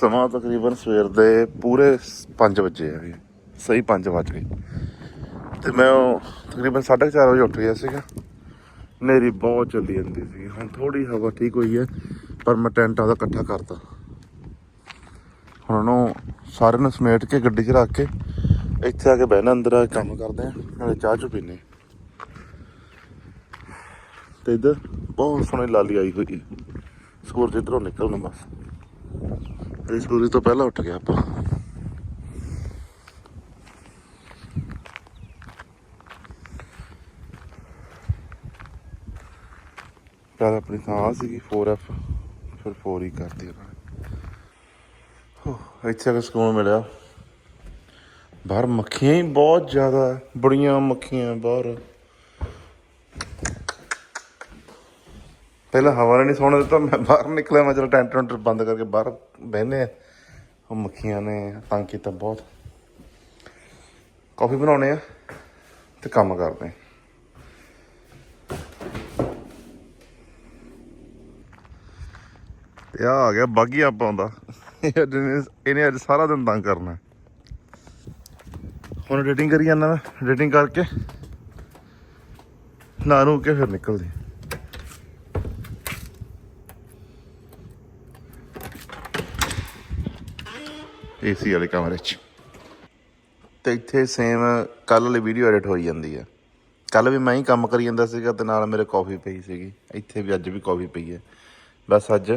ਸਮਾਂ ਤਕਰੀਬਨ ਸਵੇਰ ਦੇ ਪੂਰੇ 5 ਵਜੇ ਆ ਜੀ। ਸਹੀ 5 ਵਜ ਗਏ। ਤੇ ਮੈਂ ਉਹ ਤਕਰੀਬਨ 4:30 ਵਜੇ ਉੱਠ ਗਿਆ ਸੀਗਾ। ਨੇਰੀ ਬਹੁਤ ਚੱਲੀ ਜਾਂਦੀ ਸੀ। ਹੁਣ ਥੋੜੀ ਹਵਾ ਠੀਕ ਹੋਈ ਹੈ, ਪਰ ਮੈਂ ਟੈਂਟ ਆਦਾ ਇਕੱਠਾ ਕਰਤਾ। ਹੁਣ ਉਹਨੂੰ ਸਾਰਿਆਂ ਨੂੰ ਸਮੇਟ ਕੇ ਗੱਡੀ 'ਚ ਰੱਖ ਕੇ ਇੱਥੇ ਆ ਕੇ ਬਹਿਣਾ ਅੰਦਰ ਆ ਕੰਮ ਕਰਦੇ ਆ। ਨਾਲੇ ਚਾਹ ਚੁ ਪੀਨੇ ਤੇ ਇੱਧਰ ਬਹੁਤ ਸੋਹਣੀ ਲਾਲੀ ਆਈ ਹੋਈ। ਹੈ ਸੂਰਜ ਇੱਧਰੋਂ ਨਿਕਲਣਾ ਬਸ। ਤੇ ਸੂਰਜ ਤੋਂ ਪਹਿਲਾਂ ਉੱਠ ਗਿਆ ਆਪਾਂ। ਪਹਿਲਾਂ ਆਪਣੀ ਥਾਂ ਸੀਗੀ 4F ਫਿਰ 4 ਹੀ ਕਰਤੀ ਉਹਨਾਂ ਨੇ। ਹੋ, ਇੱਥੇ ਆ ਕੇ ਸਕੂਨ ਮਿਲਿਆ ਬਾਹਰ ਮੱਖੀਆਂ ਹੀ ਬਹੁਤ ਜ਼ਿਆਦਾ ਹੈ, ਬੜੀਆਂ ਮੱਖੀਆਂ ਬਾਹਰ। ਪਹਿਲਾਂ ਹਵਾ ਨਹੀਂ ਸੌਣ ਦਿੱਤਾ, ਮੈਂ ਬਾਹਰ ਨਿਕਲਿਆ, ਮੈਂ ਚਲ ਟੈਂਟ ਟੈਂਟ ਬੰਦ ਕਰਕੇ ਬਾਹਰ ਬਹਿਨੇ ਆ। ਉਹ ਮੱਖੀਆਂ ਨੇ ਤੰਗ ਕੀਤਾ ਬਹੁਤ। ਕਾਫੀ ਬਣਾਉਣੇ ਆ ਤੇ ਕੰਮ ਕਰਦੇ ਆ। ਤੇ ਆ ਆ ਗਿਆ, ਬਾਗੀ ਪਾਉਂਦਾ ਇਹ ਇਹਨੇ ਅੱਜ ਸਾਰਾ ਦਿਨ ਤੰਗ ਕਰਨਾ। ਹੁਣ ਰੇਟਿੰਗ ਕਰੀ ਜਾਂਦਾ ਮੈਂ ਰੇਟਿੰਗ ਕਰਕੇ। ਨਾ ਨੂੰ ਕੇ ਫਿਰ ਨਿਕਲਦੇ। ਏਸੀ ਵਾਲੇ ਕਮਰੇ 'ਚ। ਤੇ ਇੱਥੇ ਸੇਮ ਕੱਲ ਵਾਲੀ ਵੀਡੀਓ ਐਡਿਟ ਹੋਈ ਜਾਂਦੀ ਹੈ ਕੱਲ ਵੀ ਮੈਂ ਹੀ ਕੰਮ ਕਰੀ ਜਾਂਦਾ ਸੀਗਾ ਤੇ ਨਾਲ ਮੇਰੇ ਕਾਫੀ ਪਈ ਸੀਗੀ। ਇੱਥੇ ਵੀ ਅੱਜ ਵੀ ਕਾਫੀ ਪਈ ਹੈ ਬਸ ਅੱਜ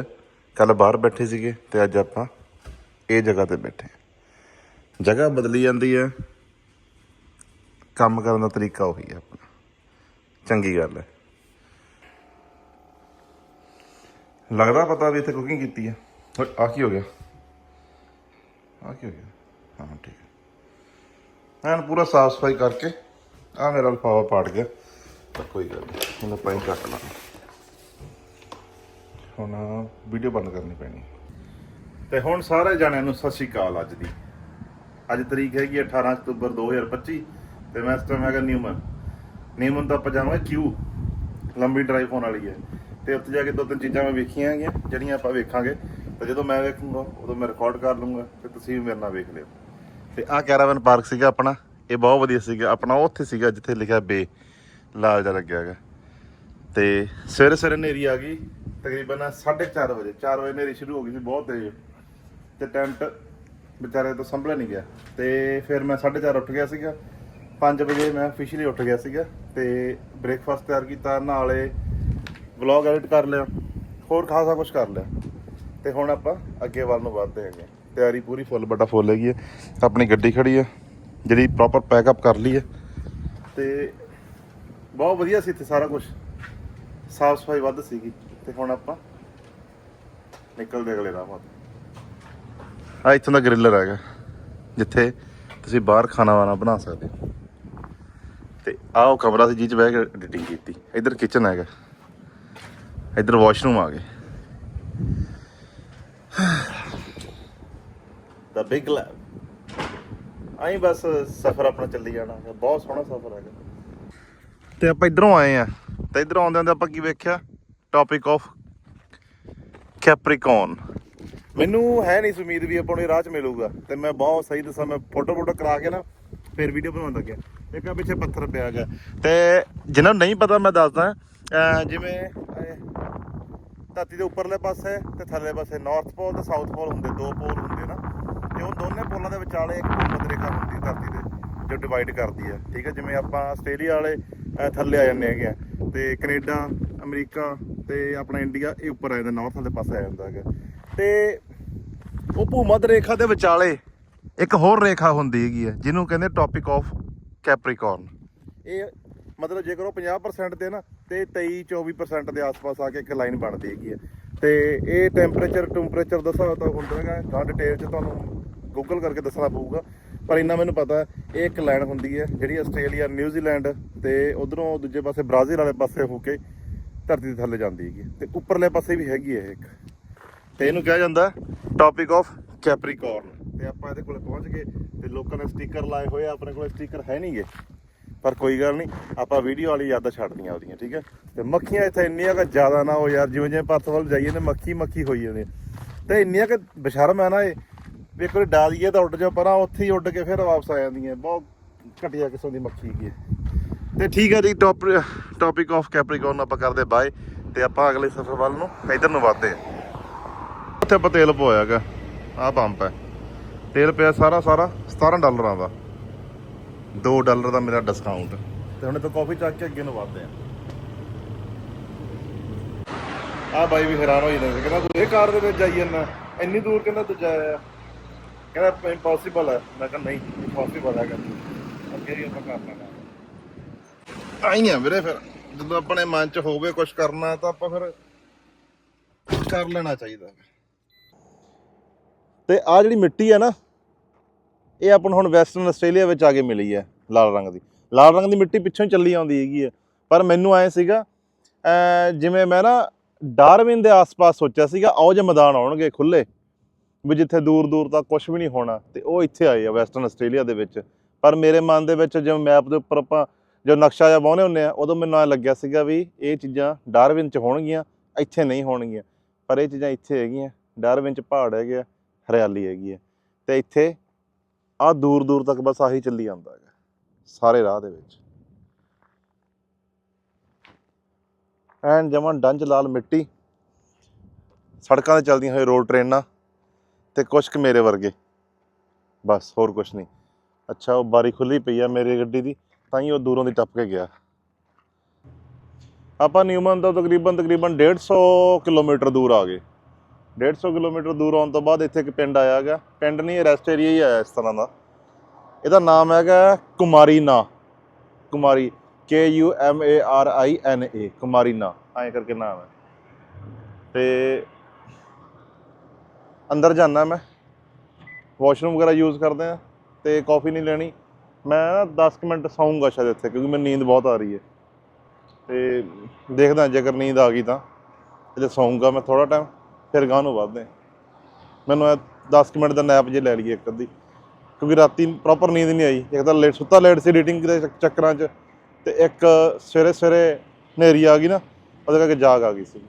ਕੱਲ ਬਾਹਰ ਬੈਠੇ ਸੀਗੇ ਤੇ ਅੱਜ ਆਪਾਂ ਇਹ ਜਗ੍ਹਾ ਤੇ ਬੈਠੇ ਜਗ੍ਹਾ ਬਦਲੀ ਜਾਂਦੀ ਹੈ ਕੰਮ ਕਰਨ ਦਾ ਤਰੀਕਾ ਉਹੀ ਹੈ ਆਪਣਾ। ਚੰਗੀ ਗੱਲ ਹੈ ਲੱਗਦਾ ਪਤਾ ਵੀ ਇੱਥੇ ਕੁਕਿੰਗ ਕੀਤੀ ਹੈ ਓਏ, ਆ ਕੀ ਹੋ ਗਿਆ? ਆ ਕੀ ਹੋ ਗਿਆ? ਹਾਂ, ਠੀਕ ਹੈ। ਐਨ ਪੂਰਾ ਸਾਫ਼ ਸਫ਼ਾਈ ਕਰਕੇ ਆ ਮੇਰਾ ਲਫਾਫਾ ਪਾਟ ਗਿਆ। ਤਾਂ ਕੋਈ ਗੱਲ ਨਹੀਂ, ਹੁਣ ਆਪਾਂ ਹੀ ਕੱਟ ਲਾਂਗੇ। ਹੁਣ ਵੀਡੀਓ ਬੰਦ ਕਰਨੀ ਪੈਣੀ। ਤੇ ਹੁਣ ਸਾਰੇ ਜਾਣਿਆਂ ਨੂੰ ਸਤਿ ਸ਼੍ਰੀ ਅਕਾਲ ਅੱਜ ਦੀ। ਅੱਜ ਤਰੀਕ ਹੈਗੀ 18 ਅਕਤੂਬਰ 2025 ਤੇ ਮੈਂ ਇਸ ਟਾਈਮ ਹੈਗਾ ਨਿਊਮਨ। ਨਿਊਮਨ ਤੋਂ ਆਪਾਂ ਜਾਵਾਂਗੇ ਕਿਊ ਲੰਬੀ ਡਰਾਈਵ ਹੋਣ ਵਾਲੀ ਹੈ। ਤੇ ਉੱਥੇ ਜਾ ਕੇ ਦੋ ਤਿੰਨ ਚੀਜ਼ਾਂ ਮੈਂ ਵੇਖੀਆਂ ਹੈਗੀਆਂ, ਜਿਹੜੀਆਂ ਆਪਾਂ ਵੇਖਾਂਗੇ। ਤੇ ਜਦੋਂ ਮੈਂ ਵੇਖੂੰਗਾ, ਉਦੋਂ ਮੈਂ ਰਿਕਾਰਡ ਕਰ ਲੂੰਗਾ ਤੇ ਤੁਸੀਂ ਵੀ ਮੇਰੇ ਨਾਲ ਵੇਖ ਲਿਓ। ਤੇ ਆਹ ਕੈਰਾਵਨ ਪਾਰਕ ਸੀਗਾ ਆਪਣਾ, ਇਹ ਬਹੁਤ ਵਧੀਆ ਸੀਗਾ। ਆਪਣਾ ਉਹ ਉੱਥੇ ਸੀਗਾ ਜਿੱਥੇ ਲਿਖਿਆ ਬੇ, ਲਾਲ ਜਿਹਾ ਲੱਗਿਆ ਹੈਗਾ। ਤੇ ਸਵੇਰੇ ਸਵੇਰੇ ਨੇਰੀ ਆ ਗਈ, ਤਕਰੀਬਨ 4:30 ਵਜੇ 4 ਵਜੇ ਨੇਰੀ ਸ਼ੁਰੂ ਹੋ ਗਈ ਸੀ ਬਹੁਤ ਤੇਜ਼। ਤੇ ਟੈਂਟ ਵਿਚਾਰੇ ਤੋਂ ਸੰਭਲਿਆ ਨਹੀਂ ਗਿਆ। ਤੇ ਫਿਰ ਮੈਂ 4:30 ਉੱਠ ਗਿਆ ਸੀਗਾ। 5 ਵਜੇ ਮੈਂ ਅਫੀਸ਼ੀਅਲੀ ਉੱਠ ਗਿਆ ਸੀਗਾ ਤੇ ਬ੍ਰੇਕਫਾਸਟ ਤਿਆਰ ਕੀਤਾ, ਨਾਲੇ ਵਲੌਗ ਐਡਿਟ ਕਰ ਲਿਆ, ਹੋਰ ਖਾਸਾ ਕੁਝ ਕਰ ਲਿਆ। ਤੇ ਹੁਣ ਆਪਾਂ ਅੱਗੇ ਵੱਲ ਨੂੰ ਵਧਦੇ ਹੈਗੇ ਤਿਆਰੀ ਪੂਰੀ ਫੁੱਲ ਬਟਾ ਫੁੱਲ ਹੈਗੀ ਹੈ। ਆਪਣੀ ਗੱਡੀ ਖੜੀ ਹੈ, ਜਿਹੜੀ ਪ੍ਰੋਪਰ ਪੈਕਅਪ ਕਰ ਲਈ ਹੈ। ਤੇ ਬਹੁਤ ਵਧੀਆ ਸੀ ਇੱਥੇ ਸਾਰਾ ਕੁਝ ਸਾਫ਼ ਸਫ਼ਾਈ ਵੱਧ ਸੀਗੀ। ਤੇ ਹੁਣ ਆਪਾਂ ਨਿਕਲਦੇ ਅਗਲੇ ਰਾਹ ਵੱਲ। ਆ ਇੱਥੋਂ ਦਾ ਗ੍ਰਿਲਰ ਹੈਗਾ, ਜਿੱਥੇ ਤੁਸੀਂ ਬਾਹਰ ਖਾਣਾ ਵਾਣਾ ਬਣਾ ਸਕਦੇ ਹੋ। ਤੇ ਆਹ ਉਹ ਕਮਰਾ ਸੀ ਜਿਹ 'ਚ ਬਹਿ ਕੇ ਐਡੀਟਿੰਗ ਕੀਤੀ। ਇੱਧਰ ਕਿਚਨ ਹੈਗਾ। ਇੱਧਰ ਵਾਸ਼ਰੂਮ ਆ ਗਏ। ਦਾ ਬਿਗ ਲੈਬ ਆਈ ਬਸ ਸਫ਼ਰ ਆਪਣਾ ਚੱਲੀ ਜਾਣਾ। ਬਹੁਤ ਸੋਹਣਾ ਸਫ਼ਰ ਹੈਗਾ। ਤੇ ਆਪਾਂ ਇਧਰੋਂ ਆਏ ਆ। ਤੇ ਇਧਰੋਂ ਆਉਂਦੇ ਆਉਂਦੇ ਆਪਾਂ ਕੀ ਵੇਖਿਆ? ਟੌਪਿਕ ਆਫ ਕੈਪਰੀਕੌਨ ਮੈਨੂੰ ਹੈ ਨਹੀਂ ਸੀ ਉਮੀਦ ਵੀ ਆਪਾਂ ਨੂੰ ਰਾਹ 'ਚ ਮਿਲੂਗਾ। ਤੇ ਮੈਂ ਬਹੁਤ ਸਹੀ ਦੱਸਾਂ, ਮੈਂ ਫੋਟੋ ਫੋਟੋ ਕਰਾ ਕੇ ਨਾ ਫਿਰ ਵੀਡੀਓ ਬਣਾਉਣ ਲੱਗਿਆ। ਇੱਕ ਆ ਪਿੱਛੇ ਪੱਥਰ ਪਿਆ ਹੈਗਾ। ਤੇ ਜਿਹਨਾਂ ਨੂੰ ਨਹੀਂ ਪਤਾ ਮੈਂ ਦੱਸਦਾ ਜਿਵੇਂ ਧਰਤੀ ਦੇ ਉੱਪਰਲੇ ਪਾਸੇ ਤੇ ਥੱਲੇ ਪਾਸੇ ਨਾਰਥ ਪੋਲ ਤੇ ਸਾਊਥ ਪੋਲ ਹੁੰਦੇ, ਦੋ ਪੋਲ ਹੁੰਦੇ ਨਾ। ਤੇ ਉਹ ਦੋਨੇ ਪੋਲਾਂ ਦੇ ਵਿਚਾਲੇ ਇੱਕ ਭੂਮਤ ਰੇਖਾ ਹੁੰਦੀ ਹੈ ਧਰਤੀ 'ਤੇ, ਜੋ ਡਿਵਾਈਡ ਕਰਦੀ ਹੈ, ਠੀਕ ਹੈ? ਜਿਵੇਂ ਆਪਾਂ ਆਸਟ੍ਰੇਲੀਆ ਵਾਲੇ ਥੱਲੇ ਆ ਜਾਂਦੇ ਹੈਗੇ ਆ ਤੇ ਕੈਨੇਡਾ, ਅਮਰੀਕਾ ਤੇ ਆਪਣਾ ਇੰਡੀਆ, ਇਹ ਉੱਪਰ ਆ ਜਾਂਦਾ ਨਾਰਥ ਵਾਲੇ ਪਾਸੇ ਆ ਜਾਂਦਾ ਹੈਗਾ। ਤੇ ਉਹ ਭੂਮਧ ਰੇਖਾ ਦੇ ਵਿਚਾਲੇ ਇੱਕ ਹੋਰ ਰੇਖਾ ਹੁੰਦੀ ਹੈਗੀ ਹੈ, ਜਿਹਨੂੰ ਕਹਿੰਦੇ ਟੌਪਿਕ ਆਫ ਕੈਪਰੀਕੌਰਨ ਇਹ ਮਤਲਬ ਜੇਕਰ ਉਹ 50% ਤੇ ਨਾ, ਤੇ 23 24% ਦੇ ਆਸ-ਪਾਸ ਆ ਕੇ ਇੱਕ ਲਾਈਨ ਬਣਦੀ ਹੈਗੀ ਹੈ। ਤੇ ਇਹ ਟੈਂਪਰੇਚਰ ਟੈਂਪਰੇਚਰ ਹਿਸਾਬ ਤਾਂ ਹੁੰਦਾ ਹੈਗਾ ਤਾਂ ਡਿਟੇਲ 'ਚ ਤੁਹਾਨੂੰ ਗੂਗਲ ਕਰਕੇ ਦੱਸਣਾ ਪਊਗਾ, ਪਰ ਇੰਨਾ ਮੈਨੂੰ ਪਤਾ ਇਹ ਇੱਕ ਲਾਈਨ ਹੁੰਦੀ ਹੈ ਜਿਹੜੀ ਆਸਟ੍ਰੇਲੀਆ ਨਿਊਜ਼ੀਲੈਂਡ ਤੇ ਉਧਰੋਂ ਦੂਜੇ ਪਾਸੇ ਬ੍ਰਾਜ਼ੀਲ ਵਾਲੇ ਪਾਸੇ ਹੋ ਕੇ ਧਰਤੀ ਦੇ ਥੱਲੇ ਜਾਂਦੀ ਹੈਗੀ ਹੈ। ਤੇ ਉੱਪਰਲੇ ਪਾਸੇ ਵੀ ਹੈਗੀ ਹੈ ਇੱਕ ਤੇ ਇਹਨੂੰ ਕਿਹਾ ਜਾਂਦਾ ਟੌਪਿਕ ਆਫ ਕੈਪਰੀਕੋਰਨ ਤੇ ਆਪਾਂ ਇਹਦੇ ਕੋਲੇ ਪਹੁੰਚ ਗਏ ਤੇ ਲੋਕਾਂ ਨੇ ਸਟicker ਲਾਏ ਹੋਏ ਆ, ਆਪਣੇ ਕੋਲੇ ਸਟicker ਹੈ ਨਹੀਂਗੇ ਪਰ ਕੋਈ ਗੱਲ ਨਹੀਂ, ਆਪਾਂ ਵੀਡੀਓ ਵਾਲੀ ਯਾਦਾਂ ਛੱਡਦੀਆਂ ਉਹਦੀਆਂ, ਠੀਕ ਹੈ ਤੇ ਮੱਖੀਆਂ ਇੱਥੇ ਇੰਨੀਆਂ ਕਿ ਜ਼ਿਆਦਾ ਨਾ ਹੋ ਯਾਰ ਜਿਵੇਂ ਜਿਵੇਂ ਪਰਸ ਵੱਲ ਜਾਈਏ ਤੇ ਮੱਖੀ ਮੱਖੀ ਹੋਈ ਜਾਂਦੀ ਹੈ। ਤੇ ਇੰਨੀਆਂ ਕਿ ਬਸ਼ਰਮ ਹੈ ਨਾ ਇਹ ਵੀ ਇੱਕ ਵਾਰੀ ਡਾ ਦਈਏ ਤਾਂ ਉੱਡ ਜਾ ਪਰਾਂ ਉੱਥੇ ਹੀ ਉੱਡ ਕੇ ਫਿਰ ਵਾਪਸ ਆ ਜਾਂਦੀਆਂ। ਬਹੁਤ ਘਟੀਆ ਕਿਸਮ ਦੀ ਮੱਖੀ ਹੈਗੀ ਹੈ ਤੇ ਠੀਕ ਹੈ ਜੀ ਟੌਪ ਟੌਪਿਕ ਆਫ ਕੈਪਰੀਕੌਰਨ ਆਪਾਂ ਕਰਦੇ ਬਾਏ। ਤੇ ਆਪਾਂ ਅਗਲੇ ਸਫ਼ਰ ਵੱਲ ਨੂੰ ਇਧਰ ਨੂੰ ਵਧਦੇ ਆ ਉੱਥੇ ਆਪਾਂ ਤੇਲ ਪਵਾਇਆਗਾ। ਆਹ ਪੰਪ ਹੈ। ਤੇਲ ਪਿਆ ਸਾਰਾ ਸਾਰਾ 17 ਡਾਲਰਾਂ ਦਾ। 2 ਡਾਲਰ ਦਾ ਮੇਰਾ ਡਿਸਕਾਊਂਟ ਤੇ ਹੁਣ ਤਾਂ ਕਾਫੀ ਚੱਕ ਕੇ ਅੱਗੇ ਨੂੰ ਵਧਦੇ ਆ ਆ ਬਾਈ ਵੀ ਹੈਰਾਨ ਹੋ ਜਾਂਦਾ ਸੀ, ਕਹਿੰਦਾ ਤੂੰ ਇਹ ਕਾਰ ਦੇ ਵਿੱਚ ਜਾਈ ਜਾਂਦਾ, ਇੰਨੀ ਦੂਰ ਕਹਿੰਦਾ ਤੂੰ ਜਾਇਆ ਕਹਿੰਦਾ ਇੰਪੋਸੀਬਲ ਹੈ। ਮੈਂ ਕਿਹਾ ਨਹੀਂ ਇੰਪੋਸੀਬਲ ਹੈਗਾ ਅੱਗੇ ਹੀ ਆਪਾਂ ਕਰ ਲੈਣਾ ਆਈ ਆ ਵੀਰੇ ਫਿਰ। ਜਦੋਂ ਆਪਣੇ ਮਨ ਚ ਹੋਵੇ ਕੁਝ ਕਰਨਾ ਤਾਂ ਆਪਾਂ ਫਿਰ ਕਰ ਲੈਣਾ ਚਾਹੀਦਾ। ਤੇ ਆ ਜਿਹੜੀ ਮਿੱਟੀ ਹੈ ਨਾ ਇਹ ਆਪਾਂ ਨੂੰ ਹੁਣ ਵੈਸਟਰਨ ਆਸਟ੍ਰੇਲੀਆ ਵਿੱਚ ਆ ਕੇ ਮਿਲੀ ਹੈ ਲਾਲ ਰੰਗ ਦੀ। ਲਾਲ ਰੰਗ ਦੀ ਮਿੱਟੀ ਪਿੱਛੋਂ ਹੀ ਚੱਲੀ ਆਉਂਦੀ ਹੈਗੀ ਹੈ। ਪਰ ਮੈਨੂੰ ਐ ਸੀਗਾ ਜਿਵੇਂ ਮੈਂ ਨਾ ਡਾਰਵਿਨ ਦੇ ਆਸ-ਪਾਸ ਸੋਚਿਆ ਸੀਗਾ ਆਓ ਜੇ ਮੈਦਾਨ ਆਉਣਗੇ ਖੁੱਲੇ ਵੀ ਜਿੱਥੇ ਦੂਰ ਦੂਰ ਤੱਕ ਕੁਝ ਵੀ ਨਹੀਂ ਹੋਣਾ ਤੇ ਉਹ ਇੱਥੇ ਆਏ ਆ ਵੈਸਟਰਨ ਆਸਟ੍ਰੇਲੀਆ ਦੇ ਵਿੱਚ। ਪਰ ਮੇਰੇ ਮਨ ਦੇ ਵਿੱਚ ਜਿਵੇਂ ਮੈਪ ਦੇ ਉੱਪਰ ਆਪਾਂ ਜੋ ਨਕਸ਼ਾ ਜਿਹਾ ਪਾਉਂਦੇ ਹੁੰਦੇ ਆ, ਉਦੋਂ ਮੈਨੂੰ ਐ ਲੱਗਿਆ ਸੀਗਾ ਵੀ ਇਹ ਚੀਜ਼ਾਂ ਡਾਰਵਿਨ 'ਚ ਹੋਣਗੀਆਂ, ਇੱਥੇ ਨਹੀਂ ਹੋਣਗੀਆਂ। ਪਰ ਇਹ ਚੀਜ਼ਾਂ ਇੱਥੇ ਹੈਗੀਆਂ ਡਾਰਵਿਨ 'ਚ ਪਹਾੜ ਹੈਗੇ ਆ, ਹਰਿਆਲੀ ਹੈਗੀ ਹੈ ਤੇ ਇੱਥੇ ਆ ਦੂਰ ਦੂਰ ਤੱਕ ਬਸ ਆਹੀ ਚੱਲੀ ਜਾਂਦਾ ਹੈਗਾ, ਸਾਰੇ ਰਾਹ ਦੇ ਵਿੱਚ। ਐਨ ਜਮਾਂ ਡੰਜ ਲਾਲ ਮਿੱਟੀ, ਸੜਕਾਂ ਤੇ ਚੱਲਦੀਆਂ ਹੋਏ ਰੋਡ ਟ੍ਰੇਨਾਂ ਤੇ ਕੁਛ ਕੁ ਮੇਰੇ ਵਰਗੇ। ਬਸ, ਹੋਰ ਕੁਛ ਨਹੀਂ। ਅੱਛਾ, ਉਹ ਬਾਰੀ ਖੁੱਲੀ ਪਈ ਆ ਮੇਰੀ ਗੱਡੀ ਦੀ, ਤਾਂ ਹੀ ਉਹ ਦੂਰੋਂ ਦੀ ਟੱਪ ਕੇ ਗਿਆ। ਆਪਾਂ ਨਿਊਮਨ ਤੋਂ ਤਕਰੀਬਨ ਤਕਰੀਬਨ 150 ਕਿਲੋਮੀਟਰ ਦੂਰ ਆ ਗਏ। 150 ਕਿਲੋਮੀਟਰ ਦੂਰ ਆਉਣ ਤੋਂ ਬਾਅਦ ਇੱਥੇ ਇੱਕ ਪਿੰਡ ਆਇਆ ਗਿਆ ਪਿੰਡ ਨਹੀਂ ਰੈਸਟ ਏਰੀਆ ਹੀ ਆਇਆ ਇਸ ਤਰ੍ਹਾਂ ਦਾ। ਇਹਦਾ ਨਾਮ ਹੈਗਾ Kumari Kumarina Kumari K U M A R I N A Kumarina ਐਂ ਕਰਕੇ ਨਾਮ ਹੈ। ਤੇ ਅੰਦਰ ਜਾਣਾ ਮੈਂ। ਵਾਸ਼ਰੂਮ ਵਗੈਰਾ ਯੂਜ਼ ਕਰਦੇ ਆ ਤੇ ਕਾਫੀ ਨਹੀਂ ਲੈਣੀ। ਮੈਂ ਨਾ 10 ਕੁ ਮਿੰਟ ਸੌਂਗਾ ਸ਼ਾਇਦ ਇੱਥੇ ਕਿਉਂਕਿ ਮੈਨੂੰ ਨੀਂਦ ਬਹੁਤ ਆ ਰਹੀ ਹੈ। ਤੇ ਦੇਖਦਾ ਜੇਕਰ ਨੀਂਦ ਆ ਗਈ ਤਾਂ। ਇਹਦੇ ਸੌਂਗਾ ਮੈਂ ਥੋੜਾ ਟਾਈਮ ਫਿਰ ਗਾਂ ਨੂੰ ਵੱਧਦੇ ਹਾਂ। ਮੈਨੂੰ ਇਹ 10 ਕੁ ਮਿੰਟ ਦਾ ਨੈਪ ਜੇ ਲੈ ਲਈਏ ਇੱਕ ਅੱਧੀ। ਕਿਉਂਕਿ ਰਾਤੀ ਪ੍ਰੋਪਰ ਨੀਂਦ ਨਹੀਂ ਆਈ। ਇੱਕ ਤਾਂ ਲੇਟ ਸੁੱਤਾ ਲੇਟ ਸੀ ਰੀਡਿੰਗ ਦੇ ਚੱਕਰਾਂ 'ਚ। ਤੇ ਇੱਕ ਸਵੇਰੇ ਸਵੇਰੇ ਹਨੇਰੀ ਆ ਗਈ ਨਾ, ਉਹਦੇ ਕਰਕੇ ਜਾਗ ਆ ਗਈ ਸੀ।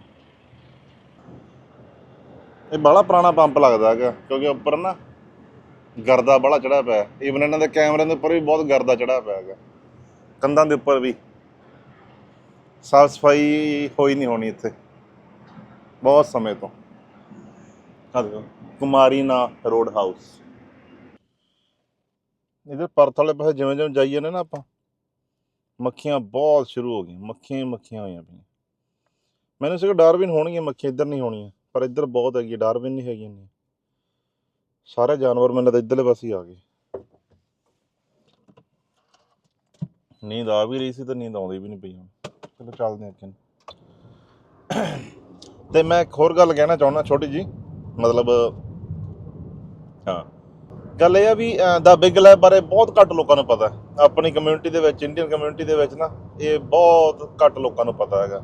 ਇਹ ਬੜਾ ਪੁਰਾਣਾ ਪੰਪ ਲੱਗਦਾ ਹੈਗਾ, ਕਿਉਂਕਿ ਉੱਪਰ ਨਾ ਗਰਦਾ ਬੜਾ ਚੜਾ ਪਿਆ ਈਵਨ ਇਹਨਾਂ ਦੇ ਕੈਮਰਿਆਂ ਦੇ ਉੱਪਰ ਵੀ ਬਹੁਤ ਗਰਦਾ ਚੜਾ ਪਿਆ ਹੈਗਾ। ਕੰਧਾਂ ਦੇ ਉੱਪਰ ਵੀ। ਸਾਫ਼ ਸਫ਼ਾਈ ਹੋਈ ਨਹੀਂ ਹੋਣੀ ਇੱਥੇ। ਬਹੁਤ ਸਮੇਂ ਤੋਂ। ਆ ਦੇਖੋ, ਕੁਮਾਰੀਨਾ ਰੋਡ ਹਾਊਸ। ਇਹਦੇ ਪਰਥ ਵਾਲੇ ਪਾਸੇ ਜਿਵੇਂ ਜਿਵੇਂ ਜਾਈਏ ਨਾ ਆਪਾਂ, ਮੱਖੀਆਂ ਬਹੁਤ ਸ਼ੁਰੂ ਹੋ ਗਈਆਂ। ਮੱਖੀਆਂ ਹੀ ਮੱਖੀਆਂ ਹੋਈਆਂ ਪਈਆਂ। ਮੈਨੂੰ ਸੀਗਾ ਡਾਰਵਿਨ ਹੋਣਗੀਆਂ, ਮੱਖੀਆਂ ਇੱਧਰ ਨਹੀਂ ਹੋਣੀਆਂ। ਪਰ ਇੱਧਰ ਬਹੁਤ ਹੈਗੀ ਡਾਰਵਿਨ ਨਹੀਂ ਹੈਗੀ ਇੰਨੀ। ਸਾਰੇ ਜਾਨਵਰ ਮੈਨੂੰ ਤਾਂ ਇੱਧਰਲੇ ਪਾਸੇ ਹੀ ਆ ਗਏ। ਨੀਂਦ ਆ ਵੀ ਰਹੀ ਸੀ ਤੇ ਨੀਂਦ ਆਉਂਦੀ ਵੀ ਨਹੀਂ ਪਈ ਹੁਣ। ਚਲੋ ਚੱਲਦੇ ਹਾਂ ਅੱਗੇ। ਤੇ ਮੈਂ ਇੱਕ ਹੋਰ ਗੱਲ ਕਹਿਣਾ ਚਾਹੁੰਦਾ ਛੋਟੀ ਜੀ ਮਤਲਬ ਹਾਂ। ਗੱਲ ਇਹ ਆ ਵੀ ਦਾ ਬਿਗ ਲੈਬ ਬਾਰੇ ਬਹੁਤ ਘੱਟ ਲੋਕਾਂ ਨੂੰ ਪਤਾ ਆਪਣੀ ਕਮਿਊਨਿਟੀ ਦੇ ਵਿੱਚ ਇੰਡੀਅਨ ਕਮਿਊਨਿਟੀ ਦੇ ਵਿੱਚ ਨਾ, ਇਹ ਬਹੁਤ ਘੱਟ ਲੋਕਾਂ ਨੂੰ ਪਤਾ ਹੈਗਾ।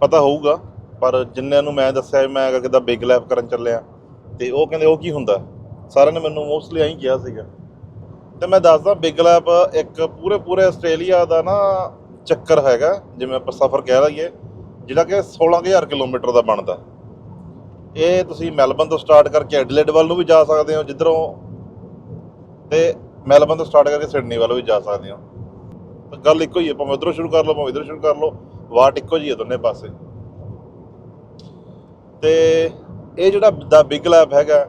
ਪਤਾ ਹੋਊਗਾ। ਪਰ ਜਿੰਨਿਆਂ ਨੂੰ ਮੈਂ ਦੱਸਿਆ ਵੀ ਮੈਂ ਕਿਦਾ ਬਿਗ ਲੈਬ ਕਰਨ ਚੱਲਿਆ, ਤੇ ਉਹ ਕਹਿੰਦੇ ਉਹ ਕੀ ਹੁੰਦਾ? ਸਾਰਿਆਂ ਨੇ ਮੈਨੂੰ ਮੋਸਟਲੀ ਐਂ ਕਿਹਾ ਸੀਗਾ। ਤੇ ਮੈਂ ਦੱਸਦਾ ਬਿਗ ਲੈਬ ਇੱਕ ਪੂਰੇ ਪੂਰੇ ਆਸਟ੍ਰੇਲੀਆ ਦਾ ਨਾ ਚੱਕਰ ਹੈਗਾ, ਜਿਵੇਂ ਆਪਾਂ ਸਫ਼ਰ ਕਹਿ ਲਈਏ, ਜਿਹੜਾ ਕਿ 16000 ਕਿਲੋਮੀਟਰ ਦਾ ਬਣਦਾ। ਇਹ ਤੁਸੀਂ ਮੈਲਬਨ ਤੋਂ ਸਟਾਰਟ ਕਰਕੇ ਐਡਲੇਡ ਵੱਲ ਨੂੰ ਵੀ ਜਾ ਸਕਦੇ ਹੋ, ਜਿੱਧਰੋਂ ਤੇ ਮੈਲਬਨ ਤੋਂ ਸਟਾਰਟ ਕਰਕੇ ਸਿਡਨੀ ਵੱਲ ਵੀ ਜਾ ਸਕਦੇ ਹੋ। ਗੱਲ ਇੱਕੋ ਹੀ ਹੈ, ਭਾਵੇਂ ਉਧਰੋਂ ਸ਼ੁਰੂ ਕਰ ਲਓ, ਭਾਵੇਂ ਇਧਰੋਂ ਸ਼ੁਰੂ ਕਰ ਲਓ, ਵਾਟ ਇੱਕੋ ਜੀ ਹੈ ਦੋਨੇ ਪਾਸੇ। ਤੇ ਇਹ ਜਿਹੜਾ ਦਾ ਬਿਗ ਲੈਬ ਹੈਗਾ,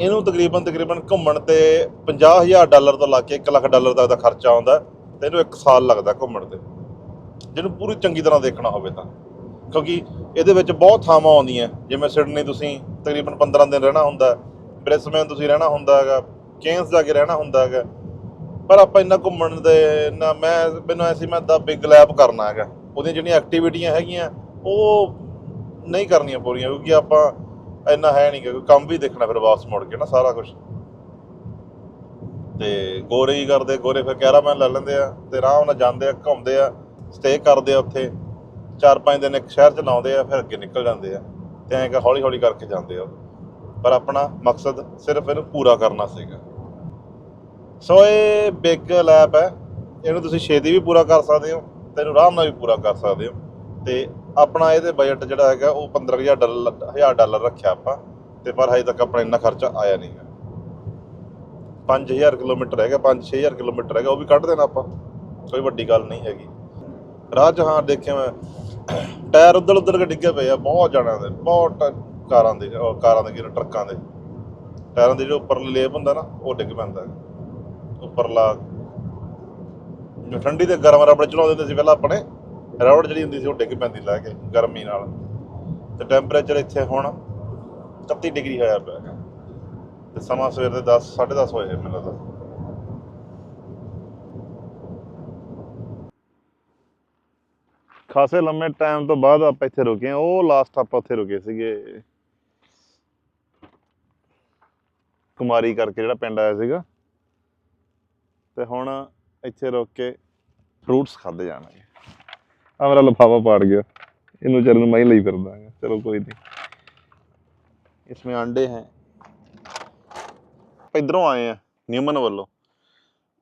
ਇਹਨੂੰ ਤਕਰੀਬਨ ਤਕਰੀਬਨ ਘੁੰਮਣ ਤੇ 50000 ਡਾਲਰ ਤੋਂ ਲਾ ਕੇ 1 ਲੱਖ ਡਾਲਰ ਤੱਕ ਦਾ ਖਰਚਾ ਆਉਂਦਾ ਤੇ ਇਹਨੂੰ 1 ਸਾਲ ਲੱਗਦਾ ਘੁੰਮਣ ਤੇ। ਜਿਹਨੂੰ ਪੂਰੀ ਚੰਗੀ ਤਰ੍ਹਾਂ ਦੇਖਣਾ ਹੋਵੇ ਤਾਂ। ਕਿਉਂਕਿ ਇਹਦੇ ਵਿੱਚ ਬਹੁਤ ਥਾਵਾਂ ਆਉਂਦੀਆਂ। ਜਿਵੇਂ ਸਿਡਨੀ ਤੁਸੀਂ ਤਕਰੀਬਨ 15 ਦਿਨ ਰਹਿਣਾ ਹੁੰਦਾ, ਬ੍ਰਿਸਬੇਨ ਤੁਸੀਂ ਰਹਿਣਾ ਹੁੰਦਾ ਹੈਗਾ, ਕੇਨਸ ਜਾ ਕੇ ਰਹਿਣਾ ਹੁੰਦਾ ਹੈਗਾ। ਪਰ ਆਪਾਂ ਇੰਨਾ ਘੁੰਮਣ ਦੇ ਨਾ ਮੈਂ, ਮੈਨੂੰ ਐਸੀ ਮੈਂ ਦਾ ਬਿਗ ਲੈਬ ਕਰਨਾ ਹੈਗਾ। ਉਹਦੀਆਂ ਜਿਹੜੀਆਂ ਐਕਟੀਵਿਟੀਆਂ ਹੈਗੀਆਂ, ਉਹ ਨਹੀਂ ਕਰਨੀਆਂ ਪੂਰੀਆਂ, ਕਿਉਂਕਿ ਆਪਾਂ ਇੰਨਾ ਹੈ ਨਹੀਂ ਕਿ ਕੰਮ ਵੀ ਦੇਖਣਾ ਫਿਰ ਵਾਪਸ ਮੁੜ ਕੇ ਨਾ ਸਾਰਾ ਕੁਝ ਤੇ ਗੋਰੇ ਹੀ ਕਰਦੇ, ਗੋਰੇ ਫਿਰ ਕੈਰਾਮੈਨ ਲੈ ਲੈਂਦੇ ਆ, ਤੇ ਆਰਾਮ ਨਾਲ ਜਾਂਦੇ ਆ, ਘੁੰਮਦੇ ਆ ਸਟੇ ਕਰਦੇ ਆ ਉੱਥੇ। ਚਾਰ ਪੰਜ ਦਿਨ ਇੱਕ ਸ਼ਹਿਰ ਚ ਲਾਉਂਦੇ ਆ, ਫਿਰ ਅੱਗੇ ਨਿਕਲ ਜਾਂਦੇ ਆ, ਤੇ ਐਂ ਕਿ ਹੌਲੀ ਹੌਲੀ ਕਰਕੇ ਜਾਂਦੇ ਆ ਪਰ ਆਪਣਾ ਮਕਸਦ ਸਿਰਫ ਇਹਨੂੰ ਪੂਰਾ ਕਰਨਾ ਸੀਗਾ। ਸੋ ਇਹ ਬਿਗ ਲੈਪ ਹੈ। ਇਹਨੂੰ ਤੁਸੀਂ ਛੇਤੀ ਵੀ ਪੂਰਾ ਕਰ ਸਕਦੇ ਹੋ, ਤੇ ਇਹਨੂੰ ਆਰਾਮ ਨਾਲ ਵੀ ਪੂਰਾ ਕਰ ਸਕਦੇ ਹੋ। ਤੇ ਆਪਣਾ ਇਹਦੇ ਬਜਟ ਜਿਹੜਾ ਹੈਗਾ ਉਹ 15000 ਡਾਲਰ ਹਜ਼ਾਰ ਡਾਲਰ ਰੱਖਿਆ ਆਪਾਂ, ਤੇ ਪਰ ਹਜੇ ਤੱਕ ਆਪਣਾ ਇੰਨਾ ਖਰਚਾ ਆਇਆ ਨਹੀਂਗਾ 5000 ਕਿਲੋਮੀਟਰ ਹੈਗਾ 5-6000 ਕਿਲੋਮੀਟਰ ਹੈਗਾ, ਉਹ ਵੀ ਕੱਢ ਦੇਣਾ ਆਪਾਂ, ਕੋਈ ਵੱਡੀ ਗੱਲ ਨਹੀਂ ਹੈਗੀ। ਰਾਹ 'ਚ ਹਾਂ ਦੇਖਿਆ ਮੈਂ, ਟਾਇਰ ਉੱਧਰ ਉੱਧਰ ਕੇ ਡਿੱਗੇ ਪਏ ਆ, ਬਹੁਤ ਜਾਣਿਆਂ ਦੇ, ਬਹੁਤ ਕਾਰਾਂ ਦੇ ਕਾਰਾਂ ਦੇ ਕਿਹੜੇ ਟਰੱਕਾਂ ਦੇ। ਟਾਇਰਾਂ ਦੇ ਜਿਹੜਾ ਉੱਪਰਲੀ ਲੇਪ ਹੁੰਦਾ ਨਾ, ਉਹ ਡਿੱਗ ਪੈਂਦਾ ਉੱਪਰਲਾ ਜੋ ਠੰਡੀ ਤੇ ਗਰਮ ਰਬੜ ਚਲਾਉਂਦੇ ਹੁੰਦੇ ਸੀ ਪਹਿਲਾਂ ਆਪਣੇ। ਰੌੜ ਜਿਹੜੀ ਹੁੰਦੀ ਸੀ ਉਹ ਡਿੱਗ ਪੈਂਦੀ ਲੈ ਕੇ ਗਰਮੀ ਨਾਲ। ਤੇ ਟੈਂਪਰੇਚਰ ਇੱਥੇ ਹੁਣ 31 ਡਿਗਰੀ ਹੋਇਆ ਪਿਆ ਹੈਗਾ। ਤੇ ਸਮਾਂ ਸਵੇਰ ਦੇ 10 10:30 ਹੋਏ ਮੈਨੂੰ ਲੱਗਦਾ। ਖਾਸੇ ਲੰਮੇ ਟਾਈਮ ਤੋਂ ਬਾਅਦ ਆਪਾਂ ਇੱਥੇ ਰੁਕੇ ਹਾਂ। ਉਹ ਲਾਸਟ ਆਪਾਂ ਉੱਥੇ ਰੁਕੇ ਸੀਗੇ। ਕੁਮਾਰੀ ਕਰਕੇ ਜਿਹੜਾ ਪਿੰਡ ਆਇਆ ਸੀਗਾ। ਤੇ ਹੁਣ ਇੱਥੇ ਰੁਕ ਕੇ ਫਰੂਟਸ ਖਾਦੇ ਜਾਣਗੇ। ਆ ਮੇਰਾ ਲਫਾਫਾ ਪਾੜ ਗਿਆ। ਇਹਨੂੰ ਚਰਨ ਮੈਂ ਹੀ ਲਈ ਫਿਰਦਾ ਚਲੋ ਕੋਈ ਨਹੀਂ ਇਸਮੇ ਅੰਡੇ ਹੈ। ਇਧਰੋਂ ਆਏ ਆ ਨਿਊਮਨ ਵੱਲੋਂ।